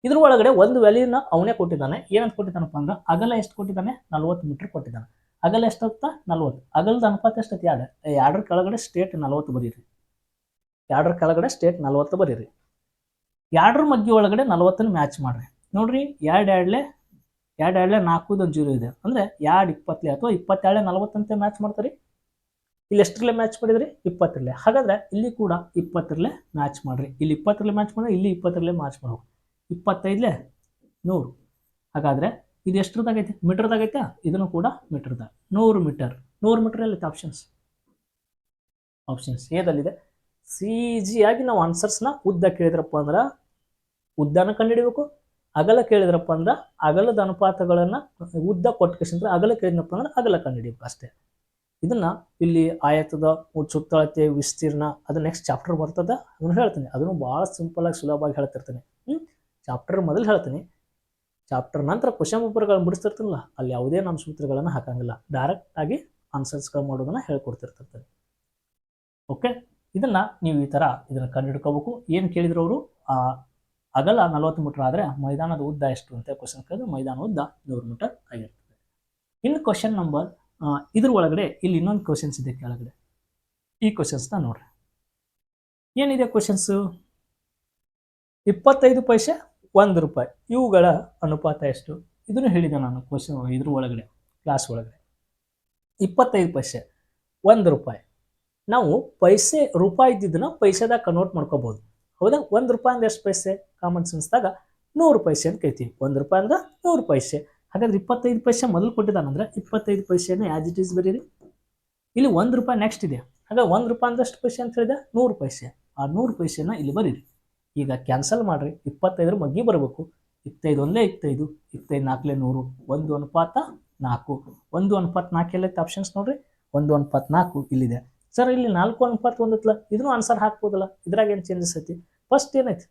ಇದ್ರ ಒಳಗಡೆ ಒಂದು ವ್ಯಾಲ್ಯೂನ ಅವನೇ ಕೊಟ್ಟಿದ್ದಾನೆ. ಏನಂತ ಕೊಟ್ಟಿದ್ದಾನಪ್ಪ ಅಂದ್ರೆ ಅಗಲ ಎಷ್ಟು ಕೊಟ್ಟಿದ್ದಾನೆ? ನಲ್ವತ್ತು ಮೀಟರ್ ಕೊಟ್ಟಿದ್ದಾನೆ. ಅಗಲ ಎಷ್ಟಾಗ್ತಾ ನಲ್ವತ್ತು. ಅಗಲದ ಅನುಪಾತ ಎಷ್ಟೈತಿ ಎರಡು. ಎರಡರ ಕೆಳಗಡೆ ಸ್ಟೇಟ್ ನಲ್ವತ್ತು ಬರೀರಿ. ಎರಡರ ಕೆಳಗಡೆ ಸ್ಟೇಟ್ ನಲವತ್ತು ಬರೀರಿ. ಎರಡರ ಮಗ್ಗಿ ಒಳಗಡೆ ನಲ್ವತ್ತನ್ನು ಮ್ಯಾಚ್ ಮಾಡ್ರಿ. ನೋಡ್ರಿ, ಎರಡು ಎರಡ್ಲೆ ಎರಡು ಎರಡ್ಲೆ ನಾಲ್ಕು ಒಂದು ಜೀರೋ ಇದೆ. ಅಂದರೆ ಎರಡು ಇಪ್ಪತ್ತಲೆ ಅಥವಾ ಇಪ್ಪತ್ತೆರಡಲೆ ನಲವತ್ತಂತೆ ಮ್ಯಾಚ್ ಮಾಡ್ತಾರೆ? ಇಲ್ಲಿ ಎಷ್ಟರಲ್ಲೇ ಮ್ಯಾಚ್ ಮಾಡಿದ್ರಿ? ಇಪ್ಪತ್ತರಲ್ಲೇ. ಹಾಗಾದ್ರೆ ಇಲ್ಲಿ ಕೂಡ ಇಪ್ಪತ್ತರಲ್ಲೇ ಮ್ಯಾಚ್ ಮಾಡ್ರಿ. ಇಲ್ಲಿ ಇಪ್ಪತ್ತರಲ್ಲಿ ಮ್ಯಾಚ್ ಮಾಡಿದ್ರೆ ಇಲ್ಲಿ ಇಪ್ಪತ್ತರಲ್ಲೇ ಮ್ಯಾಚ್ ಮಾಡ್ಬೇಕು ಇಪ್ಪತ್ತೈದಲೇ ನೂರು. ಹಾಗಾದ್ರೆ ಇದು ಎಷ್ಟರದಾಗೈತೆ? ಮೀಟರ್ದಾಗೈತೆ? ಇದನ್ನು ಕೂಡ ಮೀಟರ್ದಾಗ ನೂರು ಮೀಟರ್. ನೂರು ಮೀಟರ್ ಎಲ್ಲಿತ್ತು ಆಪ್ಷನ್ಸ್ ಆಪ್ಷನ್ಸ್ ಏದಲ್ಲಿದೆ ಆಗಿ ನಾವು ಆನ್ಸರ್ಸ್ನ ಉದ್ದ ಕೇಳಿದ್ರಪ್ಪ ಅಂದ್ರೆ, ಉದ್ದನ ಕಂಡುಹಿಡಿಬೇಕು, ಅಗಲ ಕೇಳಿದ್ರಪ್ಪ ಅಂದ್ರೆ, ಅಗಲದ ಅನುಪಾತಗಳನ್ನು ಉದ್ದ ಕೊಟ್ಕೇಶಂದ್ರೆ ಅಗಲ ಕೇಳಿದ್ನಪ್ಪ ಅಂದ್ರೆ ಅಗಲ ಕಂಡುಹಿಡಿಬೇಕು ಅಷ್ಟೇ. ಇದನ್ನ ಇಲ್ಲಿ ಆಯತದ ಸುತ್ತಳತೆ, ವಿಸ್ತೀರ್ಣ, ಅದು ನೆಕ್ಸ್ಟ್ ಚಾಪ್ಟರ್ ಬರ್ತದ, ಅದನ್ನು ಹೇಳ್ತೀನಿ. ಅದನ್ನು ಭಾಳ ಸಿಂಪಲ್ ಆಗಿ ಸುಲಭವಾಗಿ ಹೇಳ್ತಿರ್ತೀನಿ. ಹ್ಞೂ ಚಾಪ್ಟರ್ ಮೊದಲು ಹೇಳ್ತೀನಿ. ಚಾಪ್ಟರ್ ನಂತರ ಕ್ವಶನ್ ಪೇಪರ್ಗಳನ್ನ ಬಿಡಿಸ್ತಿರ್ತೀನಲ್ಲ, ಅಲ್ಲಿ ಯಾವುದೇ ನಮ್ಮ ಸೂತ್ರಗಳನ್ನು ಹಾಕಂಗಿಲ್ಲ. ಡೈರೆಕ್ಟ್ ಆಗಿ ಆನ್ಸರ್ಸ್ಗಳು ಮಾಡೋದನ್ನ ಹೇಳ್ಕೊಡ್ತಿರ್ತಿರ್ತೀನಿ ಓಕೆ ಇದನ್ನ ನೀವು ಈ ಥರ ಇದನ್ನ ಕಂಡುಹಿಡ್ಕೋಬೇಕು ಏನು ಕೇಳಿದ್ರು ಅವರು? ಅಗಲ ನಲವತ್ತು ಮೀಟರ್ ಆದರೆ ಮೈದಾನದ ಉದ್ದ ಎಷ್ಟು ಅಂತ ಕ್ವಶನ್ ಕೇಳಿದ್ರೆ ಮೈದಾನ ಉದ್ದ ನೂರು ಮೀಟರ್ ಆಗಿರ್ತದೆ. ಇನ್ನು ಕ್ವಶನ್ ನಂಬರ್ ಇದ್ರ ಒಳಗಡೆ ಇಲ್ಲಿ ಇನ್ನೊಂದು ಕ್ವಶನ್ಸ್ ಇದೆ ಕೆಳಗಡೆ. ಈ ಕ್ವಶನ್ಸ್ನ ನೋಡ್ರಿ. ಏನಿದೆ ಕ್ವಶನ್ಸು ಇಪ್ಪತ್ತೈದು ಪೈಸೆ, ಒಂದು ರೂಪಾಯಿ. ಇವುಗಳ ಅನುಪಾತ ಎಷ್ಟು? ಇದನ್ನು ಹೇಳಿದೆ ನಾನು ಕ್ವಶನ್ ಇದ್ರ ಒಳಗಡೆ ಕ್ಲಾಸ್ ಒಳಗಡೆ. ಇಪ್ಪತ್ತೈದು ಪೈಸೆ, ಒಂದು ರೂಪಾಯಿ. ನಾವು ಪೈಸೆ ರೂಪಾಯಿ ಇದ್ದಿದ್ದನ್ನು ಪೈಸೆದಾಗ ಕನ್ವರ್ಟ್ ಮಾಡ್ಕೋಬೋದು. ಹೌದಾ? ಒಂದು ರೂಪಾಯಿ ಅಂದ್ರೆ ಎಷ್ಟು ಪೈಸೆ? ಕಾಮನ್ ಸೆನ್ಸ್ದಾಗ ನೂರು ಪೈಸೆ ಅಂತ ಕೇಳ್ತೀವಿ ಒಂದು ರೂಪಾಯಿ ಅಂದ್ರೆ ನೂರು ಪೈಸೆ. ಹಾಗಾದ್ರೆ ಇಪ್ಪತ್ತೈದು ಪೈಸೆ ಮೊದಲು ಕೊಟ್ಟಿದ್ದಾನಂದ್ರೆ ಇಪ್ಪತ್ತೈದು ಪೈಸೆನ ಆ್ಯಸ್ ಇಟ್ ಈಸ್ ಬರೀರಿ. ಇಲ್ಲಿ ಒಂದು ರೂಪಾಯಿ ನೆಕ್ಸ್ಟ್ ಇದೆ. ಹಾಗೆ ಒಂದು ರೂಪಾಯಿ ಅಂದ್ರೆ ಎಷ್ಟು ಪೈಸೆ ಅಂತ ಹೇಳಿದೆ ನೂರು ಪೈಸೆ. ಆ ನೂರು ಪೈಸೆನ ಇಲ್ಲಿ ಬರೀರಿ. ಈಗ ಕ್ಯಾನ್ಸಲ್ ಮಾಡಿರಿ. ಇಪ್ಪತ್ತೈದರ ಮಗ್ಗಿ ಬರಬೇಕು. ಇಪ್ಪತ್ತೈದು ಒಂದೇ ಇಪ್ಪತ್ತೈದು ಇಪ್ಪತ್ತೈದು ನಾಲ್ಕಲೇ ನೂರು, ಒಂದು ಅನುಪಾತ ನಾಲ್ಕು. ಒಂದು ಅನುಪಾತ ನಾಲ್ಕು ಎಲ್ಲೈತೆ ಆಪ್ಷನ್ಸ್ ನೋಡ್ರಿ. ಒಂದು ಅನುಪಾತ ನಾಲ್ಕು ಇಲ್ಲಿದೆ. ಸರ್ ಇಲ್ಲಿ ನಾಲ್ಕು ಅನುಪಾತ ಒಂದತ್ಲ ಇದನ್ನು ಆನ್ಸರ್ ಹಾಕ್ಬೋದಲ್ಲ? ಇದ್ರಾಗ ಏನು ಚೇಂಜಸ್ ಐತಿ? ಫಸ್ಟ್ ಏನೈತಿ?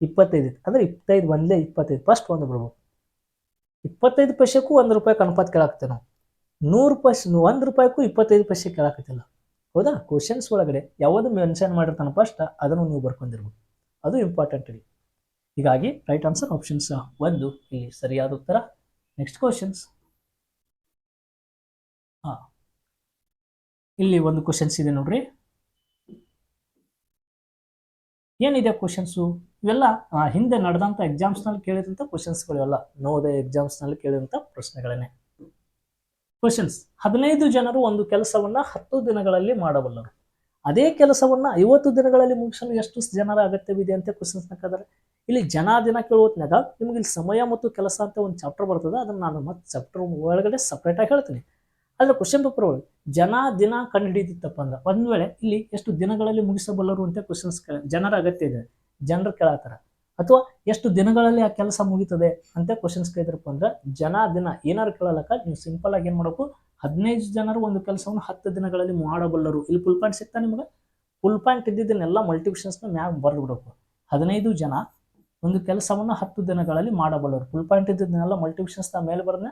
ಇಪ್ಪತ್ತೈದು ಐತಿ. ಅಂದ್ರೆ ಇಪ್ಪತ್ತೈದು ಒಂದೇ ಇಪ್ಪತ್ತೈದು. ಫಸ್ಟ್ ಒಂದು ಬಿಡ್ಬೋದು ಇಪ್ಪತ್ತೈದು ಪೈಸೆಗೂ ಒಂದು ರೂಪಾಯಿ ಅನುಪಾತ ಕೇಳಾಕ್ತೇವೆ ನಾವು. ನೂರು ಪೈಸೆ, ಒಂದು ರೂಪಾಯಿಗೂ ಇಪ್ಪತ್ತೈದು ಪೈಸೆ ಕೇಳಾಕತ್ತಿಲ್ಲ. ಹೌದಾ? ಕ್ವಶನ್ಸ್ ಒಳಗಡೆ ಯಾವುದು ಮೆನ್ಷನ್ ಮಾಡಿರ್ತಾನೆ ಫಸ್ಟ್ ಅದನ್ನು ನೀವು ಬರ್ಕೊಂಡಿರ್ಬೋದು ಅದು ಇಂಪಾರ್ಟೆಂಟ್ ಇಲ್ಲಿ ಹೀಗಾಗಿ ರೈಟ್ ಆನ್ಸರ್ ಆಪ್ಷನ್ಸ್ ಒಂದು. ಇಲ್ಲಿ ಸರಿಯಾದ ಉತ್ತರ. ನೆಕ್ಸ್ಟ್ ಕ್ವಶನ್ಸ್ ಹಾ. ಇಲ್ಲಿ ಒಂದು ಕ್ವಶನ್ಸ್ ಇದೆ ನೋಡ್ರಿ. ಏನಿದೆ ಕ್ವಶನ್ಸು ಇವೆಲ್ಲ ಹಿಂದೆ ನಡೆದಂಥ ಎಕ್ಸಾಮ್ಸ್ನಲ್ಲಿ ಕೇಳಿದಂಥ ಕ್ವಶನ್ಸ್ಗಳು ಇವೆಲ್ಲ ನವೋದಯ ಎಕ್ಸಾಮ್ಸ್ನಲ್ಲಿ ಕೇಳಿದಂಥ ಪ್ರಶ್ನೆಗಳನ್ನೇ. ಕ್ವಶನ್ಸ್ ಹದಿನೈದು ಜನರು ಒಂದು ಕೆಲಸವನ್ನ ಹತ್ತು ದಿನಗಳಲ್ಲಿ ಮಾಡಬಲ್ಲರು ಅದೇ ಕೆಲಸವನ್ನ ಐವತ್ತು ದಿನಗಳಲ್ಲಿ ಮುಗಿಸಲು ಎಷ್ಟು ಜನರ ಅಗತ್ಯವಿದೆ ಅಂತ ಕ್ವಶನ್ಸ್ ಹಾಕಿದ್ರೆ ಇಲ್ಲಿ ಜನ ದಿನ ಕೇಳುವತ್ನಾಗ ನಿಮಗೆ ಇಲ್ಲಿ ಸಮಯ ಮತ್ತು ಕೆಲಸ ಅಂತ ಒಂದು ಚಾಪ್ಟರ್ ಬರ್ತದೆ, ಅದನ್ನ ನಾನು ಮತ್ತೆ ಚಾಪ್ಟರ್ ಒಳಗಡೆ ಸಪ್ರೇಟಾಗಿ ಹೇಳ್ತೀನಿ. ಆದರೆ ಕ್ವಶನ್ ಪೇಪರ್ ಒಳಗೆ, ಜನ ದಿನ ಕಂಡು ಹಿಡಿದಿತ್ತಪ್ಪ ಅಂದ್ರೆ, ಒಂದು ವೇಳೆ ಇಲ್ಲಿ ಎಷ್ಟು ದಿನಗಳಲ್ಲಿ ಮುಗಿಸಬಲ್ಲರು ಅಂತ ಕ್ವಶನ್ಸ್ ಜನರ ಅಗತ್ಯ ಇದೆ, ಜನರು ಕೇಳತ್ತಾರ. ಅಥವಾ ಎಷ್ಟು ದಿನಗಳಲ್ಲಿ ಆ ಕೆಲಸ ಮುಗೀತದೆ ಅಂತ ಕ್ವಶನ್ಸ್ ಕೇಳಿದ್ರಪ್ಪ ಅಂದ್ರೆ, ಜನ ದಿನ ಏನಾರು ಕೇಳಲಕ್ಕ ನೀವು ಸಿಂಪಲ್ ಆಗಿ ಏನು ಮಾಡಬೇಕು, ಹದಿನೈದು ಜನರು ಒಂದು ಕೆಲಸವನ್ನು ಹತ್ತು ದಿನಗಳಲ್ಲಿ ಮಾಡಬಲ್ಲರು. ಇಲ್ಲಿ ಫುಲ್ ಪಾಯಿಂಟ್ ಸಿಗ್ತಾ ನಿಮ್ಗೆ? ಫುಲ್ ಪಾಯಿಂಟ್ ಇದ್ದಿದ್ದನ್ನೆಲ್ಲ ಮಲ್ಟಿಪ್ಷನ್ಸ್ನ ಮ್ಯಾಗ ಬರೆದು ಬಿಡಬೇಕು. ಹದಿನೈದು ಜನ ಒಂದು ಕೆಲಸವನ್ನು ಹತ್ತು ದಿನಗಳಲ್ಲಿ ಮಾಡಬಲ್ಲರು. ಫುಲ್ ಪಾಯಿಂಟ್ ಇದ್ದಿದ್ದನ್ನೆಲ್ಲ ಮಲ್ಟಿಪ್ಷನ್ಸ್ನ ಮೇಲೆ ಬರೆದ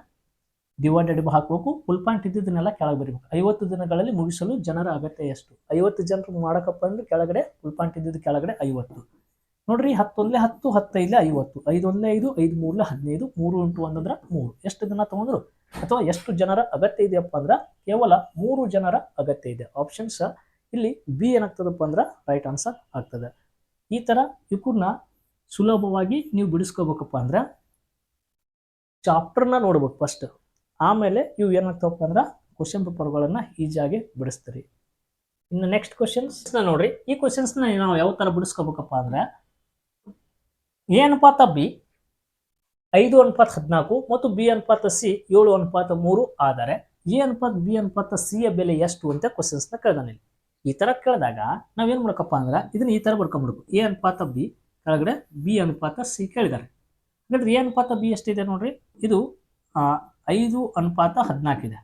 ಡಿವೈಡೆಡ್ ಹಾಕಬೇಕು ಫುಲ್ ಪಾಯಿಂಟ್ ಇದ್ದಿದ್ದನ್ನೆಲ್ಲ ಕೆಳಗೆ ಬರಬೇಕು. ಐವತ್ತು ದಿನಗಳಲ್ಲಿ ಮುಗಿಸಲು ಜನರ ಅಗತ್ಯ ಎಷ್ಟು? ಐವತ್ತು ಜನರು ಮಾಡಕಪ್ಪ ಅಂದ್ರೆ ಕೆಳಗಡೆ ಫುಲ್ ಪಾಯಿಂಟ್ ಇದ್ದಿದ್ದು ಕೆಳಗಡೆ ಐವತ್ತು. ನೋಡ್ರಿ, ಹತ್ತೊಂದಲೇ ಹತ್ತು, ಹತ್ತೈದಲೇ ಐವತ್ತು. ಐದೊಂದಲೇ ಐದು ಐದು ಮೂರಲೇ ಹದಿನೈದು, ಮೂರು ಇಂಟು ಒಂದಂದ್ರೆ ಮೂರು. ಎಷ್ಟು ದಿನ ತಗೊಂಡ್ರು? ಅಥವಾ ಎಷ್ಟು ಜನರ ಅಗತ್ಯ ಇದೆಯಪ್ಪ ಅಂದ್ರೆ ಕೇವಲ ಮೂರು ಜನರ ಅಗತ್ಯ ಇದೆ. ಆಪ್ಷನ್ಸ್ ಇಲ್ಲಿ ಬಿ ಏನಾಗ್ತದಪ್ಪ ಅಂದ್ರೆ ರೈಟ್ ಆನ್ಸರ್ ಆಗ್ತದೆ. ಈ ಥರ ಇವ್ಕೂರ್ನ ಸುಲಭವಾಗಿ ನೀವು ಬಿಡಿಸ್ಕೋಬೇಕಪ್ಪ ಅಂದ್ರೆ ಚಾಪ್ಟರ್ನ ನೋಡ್ಬೇಕು ಫಸ್ಟ್ ಆಮೇಲೆ ಇವು ಏನಾಗ್ತಾವಪ್ಪ ಅಂದ್ರೆ ಕ್ವಶನ್ ಪೇಪರ್ಗಳನ್ನು ಈಜಾಗಿ ಬಿಡಿಸ್ತೀರಿ. ಇನ್ನು ನೆಕ್ಸ್ಟ್ ಕ್ವಶನ್ಸ್ನ ನೋಡ್ರಿ. ಈ ಕ್ವಶನ್ಸ್ನ ನಾವು ಯಾವ ಥರ ಬಿಡಿಸ್ಕೋಬೇಕಪ್ಪ ಅಂದ್ರೆ ಎ ಅನುಪಾತ ಬಿ ಐದು ಅನುಪಾತ ಹದಿನಾಲ್ಕು ಮತ್ತು ಬಿ ಅನುಪಾತ ಸಿ ಏಳು ಅನುಪಾತ ಮೂರು ಆದರೆ ಎ ಅನುಪಾತ ಬಿ ಅನುಪಾತ ಸಿ ಯ ಬೆಲೆ ಎಷ್ಟು ಅಂತ ಕ್ವಶನ್ಸ್ನ ಕೇಳ್ದಾನೆ ಈ ಥರ ಕೇಳಿದಾಗ ನಾವೇನು ಮಾಡ್ಕಪ್ಪ ಅಂದ್ರೆ ಇದನ್ನ ಈ ಥರ ಬರ್ಕೊಂಡ್ಬಿಡ್ಬೇಕು ಎ ಅನುಪಾತ ಬಿ ಕೆಳಗಡೆ ಬಿ ಅನುಪಾತ ಸಿ ಕೇಳಿದ್ದಾರೆ ಹಾಗಾದ್ರೆ ಎ ಅನುಪಾತ ಬಿ ಎಷ್ಟಿದೆ ನೋಡ್ರಿ? ಇದು ಐದು ಅನುಪಾತ ಹದಿನಾಲ್ಕಿದೆ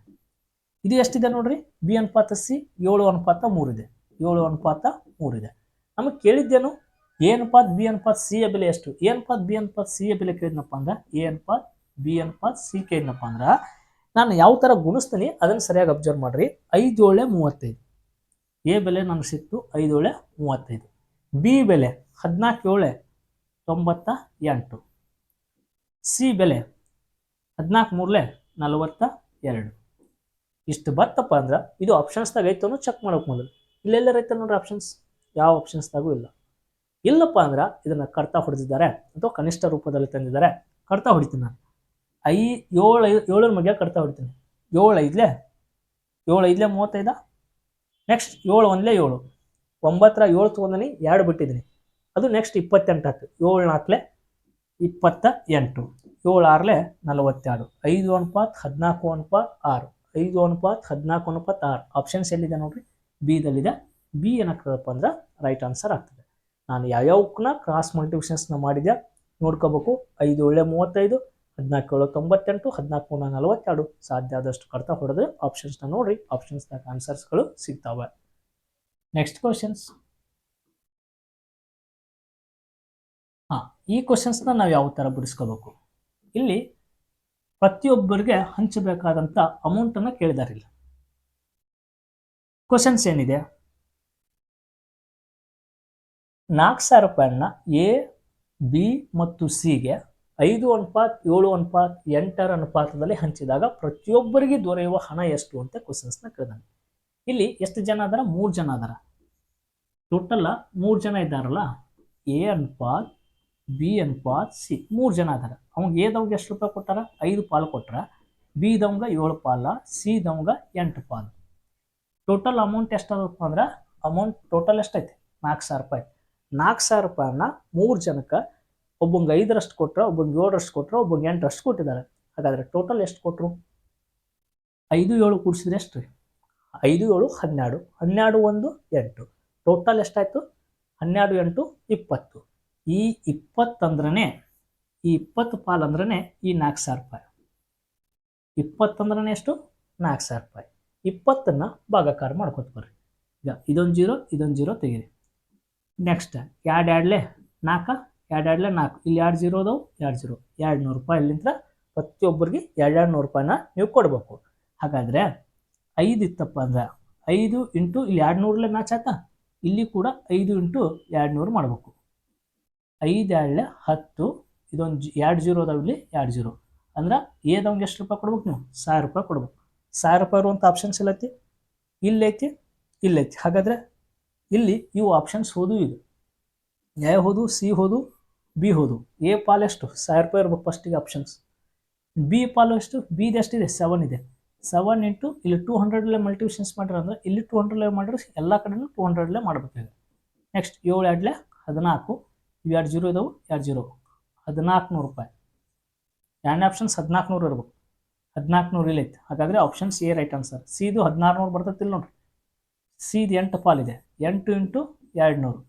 ಇದು. ಎಷ್ಟಿದೆ ನೋಡ್ರಿ? ಬಿ ಅನುಪಾತ ಸಿ, ಏಳು ಅನುಪಾತ ಮೂರಿದೆ ಏಳು ಅನುಪಾತ ಮೂರಿದೆ ನಮಗೆ ಕೇಳಿದ್ದೇನು? ಎ ಅನುಪಾತ ಬಿ ಅನುಪಾತ ಸಿ ಯ ಬೆಲೆ ಎಷ್ಟು? ಎ ಅನುಪಾತ ಬಿ ಅನುಪಾತ ಸಿ ಯ ಬೆಲೆ ಕೇಳಿದ್ನಪ್ಪ ಅಂದ್ರೆ, ಎ ಅನುಪಾತ ಬಿ ಅನುಪಾತ ಸಿ ಕೇಳಿದ್ನಪ್ಪ ಅಂದ್ರೆ, ನಾನು ಯಾವ ಥರ ಗುಣಿಸ್ತೀನಿ ಅದನ್ನು ಸರಿಯಾಗಿ ಅಬ್ಸರ್ವ್ ಮಾಡ್ರಿ. ಐದು ಏಳೆ ಮೂವತ್ತೈದು. ಎ ಬೆಲೆ ನನಗೆ ಸಿಕ್ತು ಐದು ಏಳೆ ಮೂವತ್ತೈದು. ಬಿ ಬೆಲೆ ಹದಿನಾಲ್ಕು ಏಳೆ ತೊಂಬತ್ತ ಎಂಟು. ಸಿ ಬೆಲೆ ಹದಿನಾಲ್ಕು ಮೂರಲೆ ನಲವತ್ತ ಎರಡು. ಇಷ್ಟು ಬತ್ತಪ್ಪ ಅಂದ್ರೆ ಇದು ಆಪ್ಷನ್ಸ್ದಾಗ ಅನ್ನೋ ಚೆಕ್ ಮಾಡೋಕೆ ಮೊದಲು. ಇಲ್ಲೆಲ್ಲರ ಐತೆ ನೋಡ್ರಿ ಆಪ್ಷನ್ಸ್ ಯಾವ ಆಪ್ಷನ್ಸ್ದಾಗೂ ಇಲ್ಲ. ಇಲ್ಲಪ್ಪ ಅಂದ್ರೆ ಇದನ್ನು ಕಡ್ತಾ ಹೊಡೆದಿದ್ದಾರೆ ಅಥವಾ ಕನಿಷ್ಠ ರೂಪದಲ್ಲಿ ತಂದಿದ್ದಾರೆ. ಕಡ್ತಾ ಹೊಡಿತೀನಿ ನಾನು. ಐ ಏಳು ಏಳರ ಮಧ್ಯ ಕಡ್ತಾ ಹೊಡಿತೀನಿ. ಏಳು ಐದಲೇ? ಏಳು ಐದ್ಲೆ ಮೂವತ್ತೈದ? ನೆಕ್ಸ್ಟ್ ಏಳು ಒಂದ್ಲೆ ಏಳು. ಒಂಬತ್ತರ ಏಳು ತೊಗೊಂಡಿನಿ, ಎರಡು ಬಿಟ್ಟಿದ್ದೀನಿ ಅದು ನೆಕ್ಸ್ಟ್ ಇಪ್ಪತ್ತೆಂಟು ಆಯ್ತು ಏಳು ನಾಲ್ಕಲೆ ಇಪ್ಪತ್ತ ಎಂಟು. ಏಳು ಆರ್ಲೆ ನಲವತ್ತೆರಡು ಐದು ಅನುಪಾತ್ ಹದಿನಾಲ್ಕು ಅನುಪಾತ್ ಆರು. ಐದು ಅನುಪಾತ್ ಹದಿನಾಲ್ಕು ಅನುಪಾತ್ ಆರು. ಆಪ್ಷನ್ಸ್ ಎಲ್ಲಿದೆ ನೋಡ್ರಿ? ಬಿದಲ್ಲಿದೆ ಬಿ ಏನಾಗ್ತದಪ್ಪ ಅಂದ್ರೆ ರೈಟ್ ಆನ್ಸರ್ ಆಗ್ತದೆ. ನಾನು ಯಾವ್ಯಾವಕ್ಕನ್ನ ಕ್ರಾಸ್ ಮಲ್ಟಿಪ್ಲಿಕೇಶನ್ಸ್ನ ಮಾಡಿದೆ ನೋಡ್ಕೋಬೇಕು. ಐದು ಒಳ್ಳೆ ಮೂವತ್ತೈದು, ಹದಿನಾಲ್ಕು ಏಳು ತೊಂಬತ್ತೆಂಟು, ಹದಿನಾಲ್ಕು ಮೂರ ನಲವತ್ತೆರಡು ಸಾಧ್ಯ ಆದಷ್ಟು ಕರ್ತಾ ಹೊಡೆದ್ರೆ ಆಪ್ಷನ್ಸ್ನ ನೋಡ್ರಿ. ಆಪ್ಷನ್ಸ್ನಾಗ ಆನ್ಸರ್ಸ್ಗಳು ಸಿಗ್ತಾವೆ. ನೆಕ್ಸ್ಟ್ ಕ್ವಶನ್ಸ್ ಹಾಂ, ಈ ಕ್ವಶನ್ಸ್ನ ನಾವು ಯಾವ ಥರ ಬಿಡಿಸ್ಕೋಬೇಕು? ಇಲ್ಲಿ ಪ್ರತಿಯೊಬ್ಬರಿಗೆ ಹಂಚಬೇಕಾದಂಥ ಅಮೌಂಟನ್ನು ಕೇಳಿದಾರಿಲ್ಲ ಕ್ವಶನ್ಸ್ ಏನಿದೆ? ನಾಲ್ಕು ಸಾವಿರ ರೂಪಾಯಿನ ಎ ಬಿ ಮತ್ತು ಸಿಗೆ ಐದು ಅನುಪಾತ್, ಏಳು ಅನುಪಾತ್, ಎಂಟರ ಅನುಪಾತದಲ್ಲಿ ಹಂಚಿದಾಗ ಪ್ರತಿಯೊಬ್ಬರಿಗೆ ದೊರೆಯುವ ಹಣ ಎಷ್ಟು ಅಂತ ಕ್ವಶನ್ಸ್ನ ಕೇಳಿದಾನೆ ಇಲ್ಲಿ ಎಷ್ಟು ಜನ ಅದಾರ? ಮೂರು ಜನ ಅದಾರ. ಟೋಟಲ್ ಮೂರು ಜನ ಇದ್ದಾರಲ್ಲ? ಎ ಅನುಪಾತ್ ಬಿ ಅನ್ಪ ಸಿ ಮೂರು ಜನ ಅದಾರ. ಅವ್ನಿಗೆ ಎದವ್ಗೆ ಎಷ್ಟು ರೂಪಾಯಿ ಕೊಟ್ಟಾರ? ಐದು ಪಾಲು ಕೊಟ್ರ. ಬಿ ದವಂಗ ಏಳು ಪಾಲ ಸಿ ದವಂಗ ಎಂಟು ಪಾಲು. ಟೋಟಲ್ ಅಮೌಂಟ್ ಎಷ್ಟಾದಪ್ಪ ಅಂದ್ರೆ ಅಮೌಂಟ್ ಟೋಟಲ್ ಎಷ್ಟೈತಿ? ನಾಲ್ಕು ಸಾವಿರ ರೂಪಾಯಿ. ನಾಲ್ಕು ಸಾವಿರ ರೂಪಾಯಿನ ಮೂರು ಜನಕ್ಕೆ ಒಬ್ಬಂಗೆ ಐದರಷ್ಟು ಕೊಟ್ಟರೆ ಒಬ್ಬಂಗೆ ಏಳರಷ್ಟು ಕೊಟ್ಟರೆ ಒಬ್ಬಂಗೆ ಎಂಟರಷ್ಟು ಕೊಟ್ಟಿದ್ದಾರೆ. ಹಾಗಾದರೆ ಟೋಟಲ್ ಎಷ್ಟು ಕೊಟ್ಟರು ಐದು, ಏಳು ಕೂಡಿಸಿದ್ರೆ ಎಷ್ಟು ರೀ ಐದು, ಏಳು, ಹನ್ನೆರಡು. ಹನ್ನೆರಡು, ಒಂದು, ಎಂಟು. ಟೋಟಲ್ ಎಷ್ಟಾಯಿತು? ಹನ್ನೆರಡು, ಎಂಟು, ಇಪ್ಪತ್ತು. ಈ ಇಪ್ಪತ್ತಂದ್ರೆ ಈ ಇಪ್ಪತ್ತು ಪಾಲು ಅಂದ್ರೆ ಈ ನಾಲ್ಕು ಸಾವಿರ ರೂಪಾಯಿ. ಇಪ್ಪತ್ತಂದ್ರೆ ಎಷ್ಟು? ನಾಲ್ಕು ಸಾವಿರ ರೂಪಾಯಿ. ಇಪ್ಪತ್ತನ್ನು ಭಾಗಾಕಾರ ಮಾಡ್ಕೊತ ಬರ್ರಿ. ಈಗ ಇದೊಂದು ಜೀರೋ ಇದೊಂದು ಜೀರೋ ತೆಗೀರಿ. ನೆಕ್ಸ್ಟ್ ಎರಡು ಎರಡ್ಲೆ ನಾಲ್ಕ, ಎರಡು ಎರಡಲೆ ನಾಲ್ಕು. ಇಲ್ಲಿ ಎರಡು ಜೀರೋ ಅದಾವು, ಎರಡು ಜೀರೋ. ಎರಡು ನೂರು ರೂಪಾಯಿ ಇಲ್ಲಿಂದ ಪ್ರತಿಯೊಬ್ಬರಿಗೆ ಎರಡು ಎರಡು ನೂರು ರೂಪಾಯಿನ ನೀವು ಕೊಡಬೇಕು. ಹಾಗಾದರೆ ಐದು ಇತ್ತಪ್ಪ ಅಂದ್ರೆ ಐದು ಇಂಟು ಇಲ್ಲಿ ಎರಡು ನೂರಲ್ಲೇ ಮ್ಯಾಚ್ ಆಯ್ತಾ? ಇಲ್ಲಿ ಕೂಡ ಐದು ಇಂಟು ಎರಡು ನೂರು ಮಾಡಬೇಕು. ಐದು ಎರಡ್ಲೆ ಹತ್ತು, ಇದೊಂದು ಜಿ ಎರಡು ಜೀರೋ ಅದಾವ ಇಲ್ಲಿ, ಎರಡು ಜೀರೋ. ಅಂದ್ರೆ ಏದವಂಗೆ ಎಷ್ಟು ರೂಪಾಯಿ ಕೊಡ್ಬೇಕು ನೀವು? ಸಾವಿರ ರೂಪಾಯಿ ಕೊಡ್ಬೇಕು. ಸಾವಿರ ರೂಪಾಯಿ ಇರುವಂಥ ಆಪ್ಷನ್ಸ್ ಇಲ್ಲೈತಿ ಇಲ್ಲೈತಿ? ಇಲ್ಲೈತಿ. ಹಾಗಾದರೆ ಇಲ್ಲಿ ಇವು ಆಪ್ಷನ್ಸ್ ಹೋದು ಇದು. ಎ ಹೋದು, ಸಿ ಹೋದು, ಬಿ ಹೋದು. ಎ ಪಾಲು ಎಷ್ಟು? ಸಾವಿರ ರೂಪಾಯಿ ಇರ್ಬೇಕು ಫಸ್ಟಿಗೆ ಆಪ್ಷನ್ಸ್ ಬಿ ಪಾಲು ಎಷ್ಟು? ಬಿದು ಎಷ್ಟಿದೆ ಸೆವೆನ್ ಇದೆ. ಸೆವೆನ್ ಇಂಟು ಇಲ್ಲಿ ಟೂ ಹಂಡ್ರೆಡ್ಲೆ ಮಲ್ಟಿಪ್ಲಿಷನ್ಸ್ ಮಾಡ್ರೆ ಅಂದರೆ ಇಲ್ಲಿ ಟೂ ಹಂಡ್ರೆಡ್ಲೆ ಮಾಡಿದ್ರೆ ಎಲ್ಲ ಕಡೆಯೂ ಟೂ ಹಂಡ್ರೆಡ್ಲೇ ಮಾಡಬೇಕಾಗಿದೆ ನೆಕ್ಸ್ಟ್ ಏಳು ಎರಡ್ಲೆ ಹದಿನಾಲ್ಕು. ಇವು ಎರಡು ಜೀರೋ ಇದಾವೆ, ಎರಡು ಜೀರೋ. ಹದಿನಾಲ್ಕು ನೂರು ರೂಪಾಯಿ. ಎರಡನೇ ಆಪ್ಷನ್ಸ್ ಹದಿನಾಲ್ಕು ನೂರು ಇರ್ಬೇಕು. ಹದಿನಾಲ್ಕು ನೂರು ಇಲ್ಲೈತೆ ಹಾಗಾದರೆ ಆಪ್ಷನ್ಸ್ ಎ ರೈಟ್ ಆನ್ಸರ್ ಸಿದು ಹದಿನಾರು ನೂರು ಬರ್ತೈತಿಲ್ಲ ನೋಡ್ರಿ ಸಿದು ಎಂಟು ಪಾಲಿದೆ ಎಂಟು ಇಂಟು ಎರಡು ನೂರು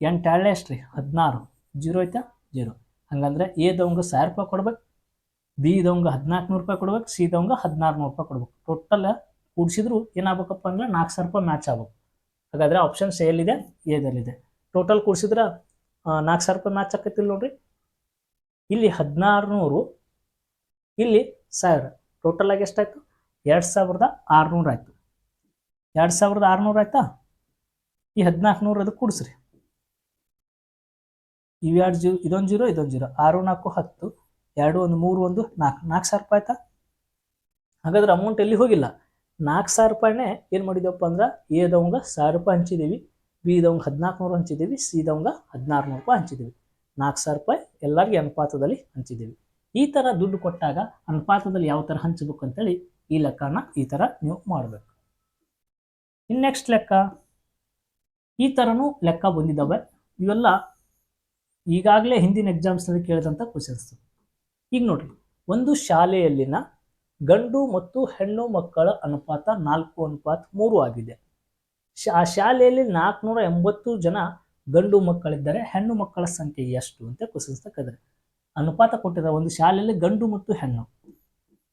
ಎಂಟು ಎರಡೇ ಎಷ್ಟು ರೀ? ಹದಿನಾರು. ಜೀರೋ ಐತಾ? ಜೀರೋ. ಹಂಗಂದರೆ ಎ ದವಂಗೆ ಸಾವಿರ ರೂಪಾಯಿ ಕೊಡ್ಬೇಕು. ಬಿ ದವಂಗೆ ಹದಿನಾಲ್ಕು ನೂರು ರೂಪಾಯಿ ಕೊಡ್ಬೇಕು. ಸಿ ದವಂಗೆ ಹದಿನಾರು ನೂರು ರೂಪಾಯಿ ಕೊಡ್ಬೇಕು. ಟೋಟಲ್ ಕೂಡಿಸಿದ್ರು ಏನಾಗಬೇಕಪ್ಪ ಅಂದ್ರೆ ನಾಲ್ಕು ಸಾವಿರ ರೂಪಾಯಿ ಮ್ಯಾಚ್ ಆಗ್ಬೇಕು. ಹಾಗಾದರೆ ಆಪ್ಷನ್ಸ್ ಎಲ್ಲಿದೆ? ಎದಲ್ಲಿದೆ ಟೋಟಲ್ ಕೂಡಿಸಿದ್ರೆ ನಾಲ್ಕು ಸಾವಿರ ರೂಪಾಯಿ ಮ್ಯಾಚ್ ಆಕೈತಿಲ್ಲ ನೋಡ್ರಿ. ಇಲ್ಲಿ ಹದಿನಾರು ನೂರು ಇಲ್ಲಿ ಸಾವಿರ. ಟೋಟಲ್ ಆಗಿ ಎಷ್ಟಾಯ್ತು? ಎರಡು ಸಾವಿರದ ಆರುನೂರು ಆಯಿತು. ಎರಡು ಸಾವಿರದ ಆರುನೂರು ಆಯ್ತಾ? ಈ ಹದಿನಾಲ್ಕು ನೂರು ಅದಕ್ಕೆ ಕೂಡಿಸ್ರಿ ಎರಡು ಜೀರೋ ಇದೊಂದು ಜೀರೋ ಇದೊಂದು ಜೀರೋ. ಆರು, ನಾಲ್ಕು, ಹತ್ತು, ಎರಡು, ಒಂದು, ಮೂರು, ಒಂದು, ನಾಲ್ಕು. ನಾಲ್ಕು ಸಾವಿರ ರೂಪಾಯಿ ಆಯ್ತಾ? ಹಾಗಾದ್ರೆ ಅಮೌಂಟ್ ಎಲ್ಲಿ ಹೋಗಿಲ್ಲ? ನಾಲ್ಕು ಸಾವಿರ ರೂಪಾಯಿನೇ ಏನು ಮಾಡಿದೆವಪ್ಪ ಅಂದ್ರೆ, ಏದವಂಗ ಸಾವಿರ ರೂಪಾಯಿ ಹಂಚಿದ್ದೀವಿ ಬಿ ದವಂಗ ಹದಿನಾಲ್ಕು ನೂರು ಹಂಚಿದ್ದೀವಿ ಸಿ ದವಂಗ ಹದಿನಾರು ನೂರು ರೂಪಾಯಿ ಹಂಚಿದ್ದೀವಿ ನಾಲ್ಕು ಸಾವಿರ ರೂಪಾಯಿ ಎಲ್ಲರಿಗೆ ಅನುಪಾತದಲ್ಲಿ ಹಂಚಿದ್ದೀವಿ ಈ ಥರ ದುಡ್ಡು ಕೊಟ್ಟಾಗ ಅನುಪಾತದಲ್ಲಿ ಯಾವ ಥರ ಹಂಚಬೇಕು ಅಂತೇಳಿ ಈ ಲೆಕ್ಕನ ಈ ಥರ ನೀವು ಮಾಡಬೇಕು. ಇನ್ನು ನೆಕ್ಸ್ಟ್ ಲೆಕ್ಕ, ಈ ಥರನೂ ಲೆಕ್ಕ ಬಂದಿದ್ದಾವೆ. ಇವೆಲ್ಲ ಈಗಾಗಲೇ ಹಿಂದಿನ ಎಕ್ಸಾಮ್ಸ್ನಲ್ಲಿ ಕೇಳಿದಂಥ ಕ್ವಶನ್ಸ್ ಈಗ ನೋಡಿ ಒಂದು ಶಾಲೆಯಲ್ಲಿನ ಗಂಡು ಮತ್ತು ಹೆಣ್ಣು ಮಕ್ಕಳ ಅನುಪಾತ ನಾಲ್ಕು ಅನುಪಾತ ಮೂರು ಆಗಿದೆ. ಆ ಶಾಲೆಯಲ್ಲಿ ನಾಲ್ಕುನೂರ ಎಂಬತ್ತು ಜನ ಗಂಡು ಮಕ್ಕಳಿದ್ದಾರೆ, ಹೆಣ್ಣು ಮಕ್ಕಳ ಸಂಖ್ಯೆ ಎಷ್ಟು ಅಂತ ಕ್ವಶನ್ಸ್ ಅನುಪಾತ ಕೊಟ್ಟಿದ್ದಾರೆ ಒಂದು ಶಾಲೆಯಲ್ಲಿ ಗಂಡು ಮತ್ತು ಹೆಣ್ಣು.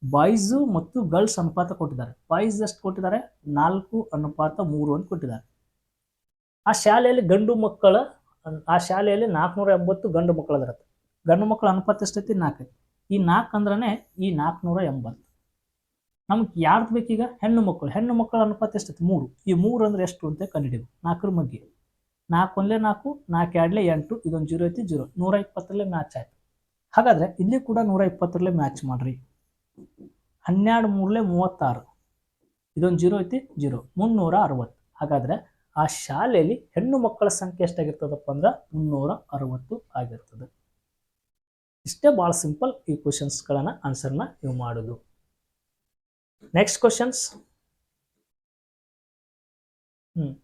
ಬಾಯ್ಸು ಮತ್ತು ಗರ್ಲ್ಸ್ ಅನುಪಾತ ಕೊಟ್ಟಿದ್ದಾರೆ. ಬಾಯ್ಸ್ ಎಷ್ಟು ಕೊಟ್ಟಿದ್ದಾರೆ? ನಾಲ್ಕು ಅನುಪಾತ ಮೂರು ಅಂತ ಕೊಟ್ಟಿದ್ದಾರೆ. ಆ ಶಾಲೆಯಲ್ಲಿ ಗಂಡು ಮಕ್ಕಳ, ಆ ಶಾಲೆಯಲ್ಲಿ ನಾಲ್ಕುನೂರ ಎಂಬತ್ತು ಗಂಡು ಮಕ್ಕಳು ಅದರ ಗಂಡು ಮಕ್ಕಳ ಅನುಪಾತ ಎಷ್ಟೈತಿ? ನಾಲ್ಕು ಈ ನಾಲ್ಕು ಅಂದ್ರೆ ಈ ನಾಲ್ಕುನೂರ ಎಂಬತ್ತು. ನಮ್ಗೆ ಯಾರ್ದು ಬೇಕೀಗ? ಹೆಣ್ಣು ಮಕ್ಕಳು ಹೆಣ್ಣು ಮಕ್ಕಳ ಅನುಪಾತ ಎಷ್ಟೈತಿ? ಮೂರು. ಈ ಮೂರು ಅಂದ್ರೆ ಎಷ್ಟು ಅಂತ ಕಂಡುಹಿಡಿಬೇಕು ನಾಲ್ಕರ ಮಗ್ಗಿ ನಾಲ್ಕು ಒಂದಲೇ ನಾಲ್ಕು ನಾಲ್ಕು ಎರಡಲೇ ಎಂಟು, ಇದೊಂದು ಜೀರೋ ಐತಿ ಜೀರೋ. ನೂರ ಇಪ್ಪತ್ತರಲ್ಲೇ ಮ್ಯಾಚ್ ಆಯ್ತು. ಹಾಗಾದ್ರೆ ಇಲ್ಲಿ ಕೂಡ ನೂರ ಇಪ್ಪತ್ತರಲ್ಲೇ ಮ್ಯಾಚ್ ಮಾಡ್ರಿ. ಹನ್ನೆರಡು ಮೂರಲೆ ಮೂವತ್ತಾರು. ಇದೊಂದು ಜೀರೋ ಐತಿ, ಜೀರೋ. ಮುನ್ನೂರ ಅರವತ್ತು. ಹಾಗಾದರೆ ಆ ಶಾಲೆಯಲ್ಲಿ ಹೆಣ್ಣು ಮಕ್ಕಳ ಸಂಖ್ಯೆ ಎಷ್ಟಾಗಿರ್ತದಪ್ಪ ಅಂದ್ರೆ ಮುನ್ನೂರ ಅರವತ್ತು ಆಗಿರ್ತದೆ. ಇಷ್ಟೇ ಭಾಳ ಸಿಂಪಲ್ ಈ ಕ್ವಶನ್ಸ್ಗಳನ್ನು ಆನ್ಸರ್ನ ನೀವು ಮಾಡೋದು. ನೆಕ್ಸ್ಟ್ ಕ್ವಶನ್ಸ್ ಹ್ಮ್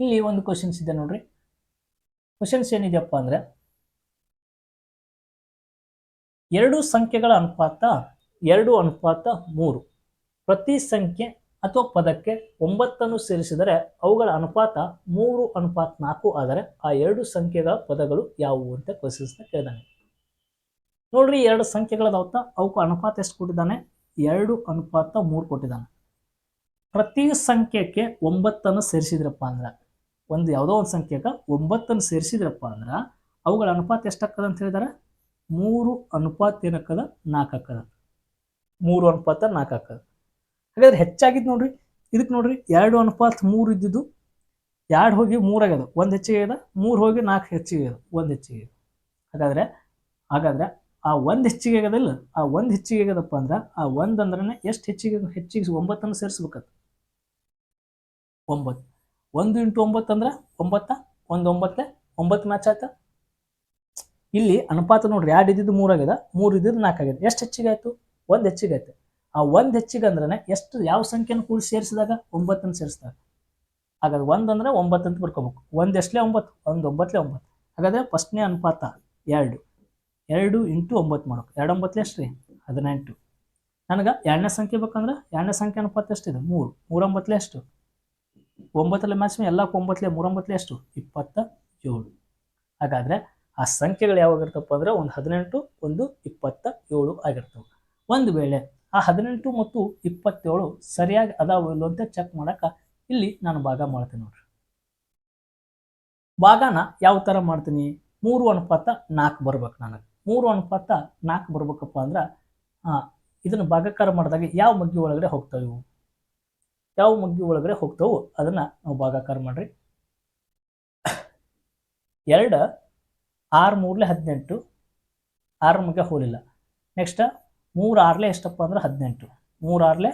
ಇಲ್ಲಿ ಒಂದು ಕ್ವಶನ್ಸ್ ಇದೆ ನೋಡ್ರಿ. ಕ್ವಶನ್ಸ್ ಏನಿದೆಯಪ್ಪ ಅಂದ್ರೆ, ಎರಡು ಸಂಖ್ಯೆಗಳ ಅನುಪಾತ ಎರಡು, ಅನುಪಾತ ಮೂರು. ಪ್ರತಿ ಸಂಖ್ಯೆ ಅಥವಾ ಪದಕ್ಕೆ ಒಂಬತ್ತನ್ನು ಸೇರಿಸಿದರೆ ಅವುಗಳ ಅನುಪಾತ ಮೂರು, ಅನುಪಾತ ನಾಲ್ಕು, ಆದರೆ ಆ ಎರಡು ಸಂಖ್ಯೆಗಳ ಪದಗಳು ಯಾವುವು ಅಂತ ಕ್ವಶನ್ಸ್ನ ಕೇಳಿದಾನೆ ನೋಡ್ರಿ ಎರಡು ಸಂಖ್ಯೆಗಳದಾವತ್ತ ಅವಕ್ಕೂ ಅನುಪಾತ ಎಷ್ಟು ಕೊಟ್ಟಿದ್ದಾನೆ? ಎರಡು ಅನುಪಾತ ಮೂರು ಕೊಟ್ಟಿದ್ದಾನೆ. ಪ್ರತಿ ಸಂಖ್ಯೆಗೆ ಒಂಬತ್ತನ್ನು ಸೇರಿಸಿದ್ರಪ್ಪ ಅಂದ್ರೆ, ಒಂದು ಯಾವುದೋ ಒಂದು ಸಂಖ್ಯೆಗೆ ಒಂಬತ್ತನ್ನು ಸೇರಿಸಿದ್ರಪ್ಪ ಅಂದ್ರೆ, ಅವುಗಳ ಅನುಪಾತ ಎಷ್ಟಾಗ್ತದ ಅಂತ ಹೇಳಿದಾರೆ? ಮೂರು ಅನುಪಾತ ಏನಕ್ಕದ? ನಾಲ್ಕು ಹಾಕದ ಮೂರು ಅನುಪಾತ ನಾಲ್ಕು ಹಾಕದ ಹಾಗಾದ್ರೆ ಹೆಚ್ಚಾಗಿದ್ದು ನೋಡ್ರಿ ಇದಕ್ಕೆ ನೋಡ್ರಿ ಎರಡು ಅನುಪಾತ ಮೂರು ಇದ್ದಿದ್ದು ಎರಡು ಹೋಗಿ ಮೂರು ಆಗ್ಯದ. ಒಂದು ಹೆಚ್ಚಿಗೆ ಆಗ್ಯದ, ಮೂರು ಹೋಗಿ ನಾಲ್ಕು ಹೆಚ್ಚಿಗೆ ಆಗ್ಯದ. ಒಂದು ಹೆಚ್ಚಿಗೆ ಆಗ್ಯದ. ಹಾಗಾದ್ರೆ ಹಾಗಾದ್ರೆ ಆ ಒಂದು ಹೆಚ್ಚಿಗೆ ಆಗ್ಯದಿಲ್ಲ ಆ ಒಂದು ಹೆಚ್ಚಿಗೆ ಆಗದಪ್ಪ ಅಂದ್ರೆ ಆ ಒಂದು ಅಂದ್ರೆ ಎಷ್ಟು ಹೆಚ್ಚಿಗೆ ಹೆಚ್ಚಿಗೆ ಒಂಬತ್ತನ್ನು ಸೇರಿಸ್ಬೇಕತ್ತ ಒಂಬತ್ತು ಒಂದು ಇಂಟು ಒಂಬತ್ತು ಅಂದ್ರೆ ಒಂಬತ್ತ, ಒಂದು ಒಂಬತ್ತೆ ಒಂಬತ್ತು ಮ್ಯಾಚ್ ಆಯ್ತಾ? ಇಲ್ಲಿ ಅನುಪಾತ ನೋಡ್ರಿ, ಎರಡು ಇದ್ದಿದ್ದು ಮೂರು ಆಗಿದೆ ಮೂರು ಇದ್ದಿದ್ದು ನಾಲ್ಕು ಆಗಿದೆ ಎಷ್ಟು ಹೆಚ್ಚಿಗೆ ಆಯ್ತು? ಒಂದು ಹೆಚ್ಚಿಗೆ ಆಯ್ತು. ಆ ಒಂದು ಹೆಚ್ಚಿಗೆ ಅಂದ್ರೆ ಎಷ್ಟು, ಯಾವ ಸಂಖ್ಯೆನ ಕೂಡಿ ಸೇರಿಸಿದಾಗ? ಒಂಬತ್ತನ್ನು ಸೇರಿಸಿದಾಗ. ಹಾಗಾದ್ರೆ ಒಂದು ಅಂದ್ರೆ ಒಂಬತ್ತು ಅಂತ ಬರ್ಕೋಬೇಕು. ಒಂದು ಎಷ್ಟಲೇ ಒಂಬತ್ತು? ಒಂದು ಒಂಬತ್ತಲೇ ಒಂಬತ್ತು. ಹಾಗಾದ್ರೆ ಫಸ್ಟ್ನೇ ಅನುಪಾತ ಎರಡು. ಎರಡು ಇಂಟು ಒಂಬತ್ತು ಮಾಡೋಕೆ. ಎರಡು ಒಂಬತ್ತು ಎಷ್ಟು ರೀ ಹದಿನೆಂಟು. ನನಗೆ ಎರಡನೇ ಸಂಖ್ಯೆ ಬೇಕಂದ್ರೆ ಎರಡನೇ ಸಂಖ್ಯೆ ಅನುಪಾತ ಎಷ್ಟಿದೆ ಮೂರು. ಮೂರೊಂಬತ್ತಲೇ ಎಷ್ಟು? ಒಂಬತ್ತಲೆ ಮ್ಯಾಚ್ ಎಲ್ಲ ಒಂಬತ್ತಲೆ ಮೂರೊಂಬತ್ತಲೆ ಎಷ್ಟು? ಇಪ್ಪತ್ತ ಏಳು. ಹಾಗಾದ್ರೆ ಆ ಸಂಖ್ಯೆಗಳು ಯಾವಾಗಿರ್ತಪ್ಪ ಅಂದ್ರೆ ಒಂದು ಹದಿನೆಂಟು, ಒಂದು ಇಪ್ಪತ್ತ ಏಳು ಆಗಿರ್ತವೆ. ಒಂದು ವೇಳೆ ಆ ಹದಿನೆಂಟು ಮತ್ತು ಇಪ್ಪತ್ತೇಳು ಸರಿಯಾಗಿ ಅದಾವ ಇಲ್ಲೋ ಅಂತ ಚೆಕ್ ಮಾಡೋಕೆ ಇಲ್ಲಿ ನಾನು ಭಾಗ ಮಾಡ್ತೀನಿ ನೋಡ್ರಿ. ಭಾಗನ ಯಾವ ಥರ ಮಾಡ್ತೀನಿ? ಮೂರು ಅನುಪಾತ ನಾಲ್ಕು ಬರ್ಬೇಕು ನನಗೆ. ಮೂರು ಅನುಪಾತ ನಾಲ್ಕು ಬರ್ಬೇಕಪ್ಪ ಅಂದ್ರೆ ಇದನ್ನು ಭಾಗಕಾರ ಮಾಡಿದಾಗ ಯಾವ ಮಗ್ಗಿ ಒಳಗಡೆ ಹೋಗ್ತಾವೆ? ಇವು ಯಾವ ಮಗ್ಗಿ ಒಳಗಡೆ ಹೋಗ್ತಾವು? ಅದನ್ನು ನಾವು ಭಾಗಕಾರ ಮಾಡ್ರಿ. ಎರಡು, ಆರು ಮೂರಲೆ ಹದಿನೆಂಟು. ಆರು ಮಗ್ಗೆ ಹೋಲಿಲ್ಲ. ನೆಕ್ಸ್ಟ್ ಮೂರು ಆರ್ಲೆ ಎಷ್ಟಪ್ಪ ಅಂದ್ರೆ ಹದಿನೆಂಟು. ಮೂರು ಆರ್ಲೆ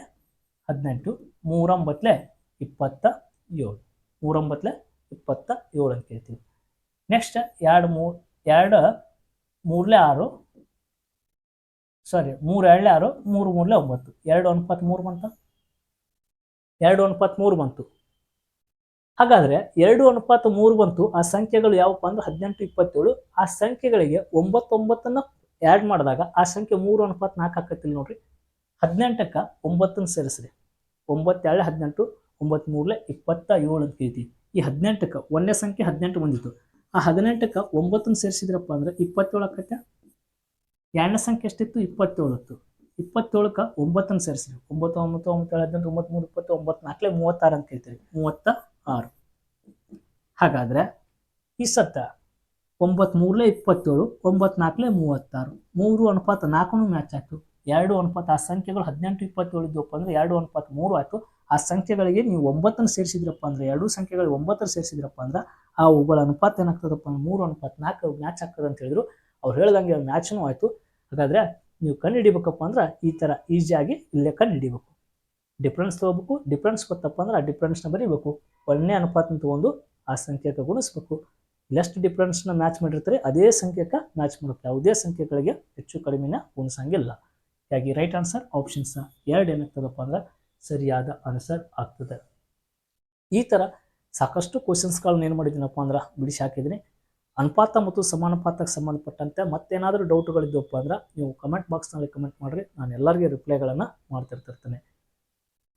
ಹದಿನೆಂಟು ಮೂರೊಂಬತ್ತಲೆ ಇಪ್ಪತ್ತ ಏಳು. ಮೂರೊಂಬತ್ತಲೆ ಇಪ್ಪತ್ತ ಏಳು ಅಂತ ಹೇಳ್ತೀವಿ ನೆಕ್ಸ್ಟ್ ಎರಡು ಮೂರು ಎರಡು ಮೂರ್ಲೆ ಆರು. ಸಾರಿ ಮೂರು ಎರಡಲೆ ಆರು, ಮೂರು ಮೂರ್ಲೆ ಒಂಬತ್ತು. ಎರಡು ಅನುಪಾತ ಮೂರು ಬಂತ? ಎರಡು ಅನುಪಾತ ಮೂರು ಬಂತು. ಹಾಗಾದ್ರೆ ಎರಡು ಅನುಪಾತ ಮೂರು ಬಂತು, ಆ ಸಂಖ್ಯೆಗಳು ಯಾವಪ್ಪ ಅಂದ್ರೆ ಹದಿನೆಂಟು, ಇಪ್ಪತ್ತೇಳು, ಆ ಸಂಖ್ಯೆಗಳಿಗೆ ಒಂಬತ್ತೊಂಬತ್ತನ್ನು ಆ್ಯಡ್ ಮಾಡಿದಾಗ ಆ ಸಂಖ್ಯೆ ಮೂರು ಅನುಪಾತ ನಾಲ್ಕು ಹಾಕತ್ತಿಲ್ಲ ನೋಡ್ರಿ. ಹದಿನೆಂಟಕ್ಕೆ ಒಂಬತ್ತನ್ನು ಸೇರಿಸ್ರಿ. ಒಂಬತ್ತೆರಡು ಹದಿನೆಂಟು, ಒಂಬತ್ತು ಮೂರಲೆ ಇಪ್ಪತ್ತ ಏಳು ಅಂತ ಕೇಳ್ತೀವಿ ಈ ಹದಿನೆಂಟಕ್ಕೆ ಒಂದೇ ಸಂಖ್ಯೆ ಹದಿನೆಂಟು ಬಂದಿತ್ತು. ಆ ಹದಿನೆಂಟಕ್ಕೆ ಒಂಬತ್ತನ್ನು ಸೇರಿಸಿದ್ರಪ್ಪ ಅಂದ್ರೆ ಇಪ್ಪತ್ತೇಳು ಆಕತ್ತೆ ಎರಡನೇ ಸಂಖ್ಯೆ ಎಷ್ಟಿತ್ತು? ಇಪ್ಪತ್ತೇಳು ಇತ್ತು. ಇಪ್ಪತ್ತೇಳಕ್ಕೆ ಒಂಬತ್ತನ್ನು ಸೇರಿಸಿದ್ರು. ಒಂಬತ್ತು ಒಂಬತ್ತು ಒಂಬತ್ತು ಹದಿನೆಂಟು, ಒಂಬತ್ತು, ಮೂರು, ಇಪ್ಪತ್ತು, ಒಂಬತ್ತು ನಾಲ್ಕಲೆ ಮೂವತ್ತಾರು ಅಂತ ಹೇಳ್ತೀರಿ ಮೂವತ್ತ ಆರು. ಹಾಗಾದ್ರೆ ಈ ಸತ್ತ ಒಂಬತ್ತು ಇಪ್ಪತ್ತೇಳು, ಒಂಬತ್ತು ನಾಲ್ಕಲೆ ಮೂವತ್ತಾರು. ಮೂರು ಅನುಪಾತ ನಾಲ್ಕು ಮ್ಯಾಚ್ ಆಯಿತು. ಎರಡು ಅನುಪಾತ ಆ ಸಂಖ್ಯೆಗಳು ಹದಿನೆಂಟು, ಇಪ್ಪತ್ತೇಳು ಇದ್ದವಪ್ಪ ಅಂದ್ರೆ ಎರಡು ಅನುಪಾತ ಮೂರು ಆಯಿತು. ಆ ಸಂಖ್ಯೆಗಳಿಗೆ ನೀವು ಒಂಬತ್ತನ್ನು ಸೇರಿಸಿದ್ರಪ್ಪ ಅಂದ್ರೆ ಎರಡು ಸಂಖ್ಯೆಗಳಿಗೆ ಒಂಬತ್ತರ ಸೇರಿಸಿದ್ರಪ್ಪ ಅಂದ್ರೆ ಆ ಅವುಗಳ ಅನುಪಾತ ಏನಾಗ್ತದಪ್ಪ ಮೂರು ಅನುಪಾತ, ನಾಲ್ಕು ಮ್ಯಾಚ್ ಆಗ್ತದೆ ಅಂತ ಹೇಳಿದ್ರು. ಅವ್ರು ಹೇಳ್ದಂಗೆ ಮ್ಯಾಚ್ನೂ ಆಯಿತು. ಹಾಗಾದ್ರೆ ನೀವು ಕಂಡು ಹಿಡಿಬೇಕಪ್ಪ ಅಂದ್ರೆ ಈ ಥರ ಈಸಿಯಾಗಿ ಇಲ್ಲೇ ಕಣ್ಣು ಹಿಡಿಬೇಕು. ಡಿಫ್ರೆನ್ಸ್ ತೊಗೋಬೇಕು ಡಿಫ್ರೆನ್ಸ್ ಗೊತ್ತಪ್ಪ ಅಂದ್ರೆ ಆ ಡಿಫ್ರೆನ್ಸ್ನ ಬರೀಬೇಕು. ಒಂದನೇ ಅನುಪಾತನ ತೊಗೊಂಡು ಆ ಸಂಖ್ಯೆಕ ಗುಣಿಸ್ಬೇಕು. ಎಷ್ಟು ಡಿಫ್ರೆನ್ಸ್ನ ಮ್ಯಾಚ್ ಮಾಡಿರ್ತಾರೆ, ಅದೇ ಸಂಖ್ಯೆಕ ಮ್ಯಾಚ್ ಮಾಡುತ್ತೆ ಯಾವುದೇ ಸಂಖ್ಯೆಗಳಿಗೆ ಹೆಚ್ಚು ಕಡಿಮೆನ ಗುಣಿಸಂಗಿಲ್ಲ. ಹೀಗಾಗಿ ರೈಟ್ ಆನ್ಸರ್ ಆಪ್ಷನ್ಸ್ನ ಎರಡು ಏನಾಗ್ತದಪ್ಪ ಅಂದ್ರೆ ಸರಿಯಾದ ಆನ್ಸರ್ ಆಗ್ತದೆ. ಈ ಥರ ಸಾಕಷ್ಟು ಕ್ವಶನ್ಸ್ಗಳನ್ನ ಏನು ಮಾಡಿದ್ದೀನಪ್ಪ ಅಂದ್ರೆ ಬಿಡಿಸಿ ಹಾಕಿದ್ದೀನಿ. ಅನುಪಾತ ಮತ್ತು ಸಮಾನುಪಾತಕ್ಕೆ ಸಂಬಂಧಪಟ್ಟಂತೆ ಮತ್ತೇನಾದರೂ ಡೌಟ್ಗಳಿದ್ದವಪ್ಪ ಅಂದ್ರೆ ನೀವು ಕಮೆಂಟ್ ಬಾಕ್ಸ್ನಲ್ಲಿ ಕಮೆಂಟ್ ಮಾಡಿರಿ, ನಾನು ಎಲ್ಲರಿಗೆ ರಿಪ್ಲೈಗಳನ್ನು ಮಾಡ್ತಿರ್ತಿರ್ತೇನೆ.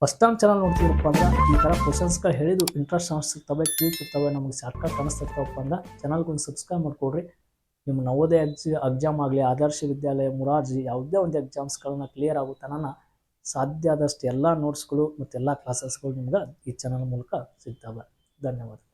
ಫಸ್ಟ್ ಟೈಮ್ ಚಾನಲ್ ನೋಡ್ತೀವಪ್ಪ ಅಂದ್ರೆ ಈ ಥರ ಕ್ವಶನ್ಸ್ಗಳು ಹೇಳಿದ್ದು ಇಂಟ್ರೆಸ್ಟ್ ಅನಿಸ್ತಿರ್ತವೆ ತಿಳಿತಿರ್ತವೆ, ನಮಗೆ ಶಾರ್ಟ್ಕಟ್ ಅನಿಸ್ತಿರ್ತವಪ್ಪ ಅಂದ್ರೆ ಚಾನಲ್ಗೊಂದು ಸಬ್ಸ್ಕ್ರೈಬ್ ಮಾಡ್ಕೊಡ್ರಿ. ನಿಮ್ಮ ನವೋದಯ ಎಕ್ಸಿ ಎಕ್ಸಾಮ್ ಆಗಲಿ, ಆದರ್ಶ ವಿದ್ಯಾಲಯ, ಮುರಾರ್ಜಿ ಯಾವುದೇ ಒಂದು ಎಕ್ಸಾಮ್ಸ್ಗಳನ್ನ ಕ್ಲಿಯರ್ ಆಗೋ ಸಾಧ್ಯ ಆದಷ್ಟು ಎಲ್ಲ ನೋಟ್ಸ್ಗಳು ಮತ್ತು ಎಲ್ಲ ಕ್ಲಾಸಸ್ಗಳು ನಿಮ್ಗೆ ಈ ಚಾನಲ್ ಮೂಲಕ ಸಿಗ್ತವೆ. धन्यवाद.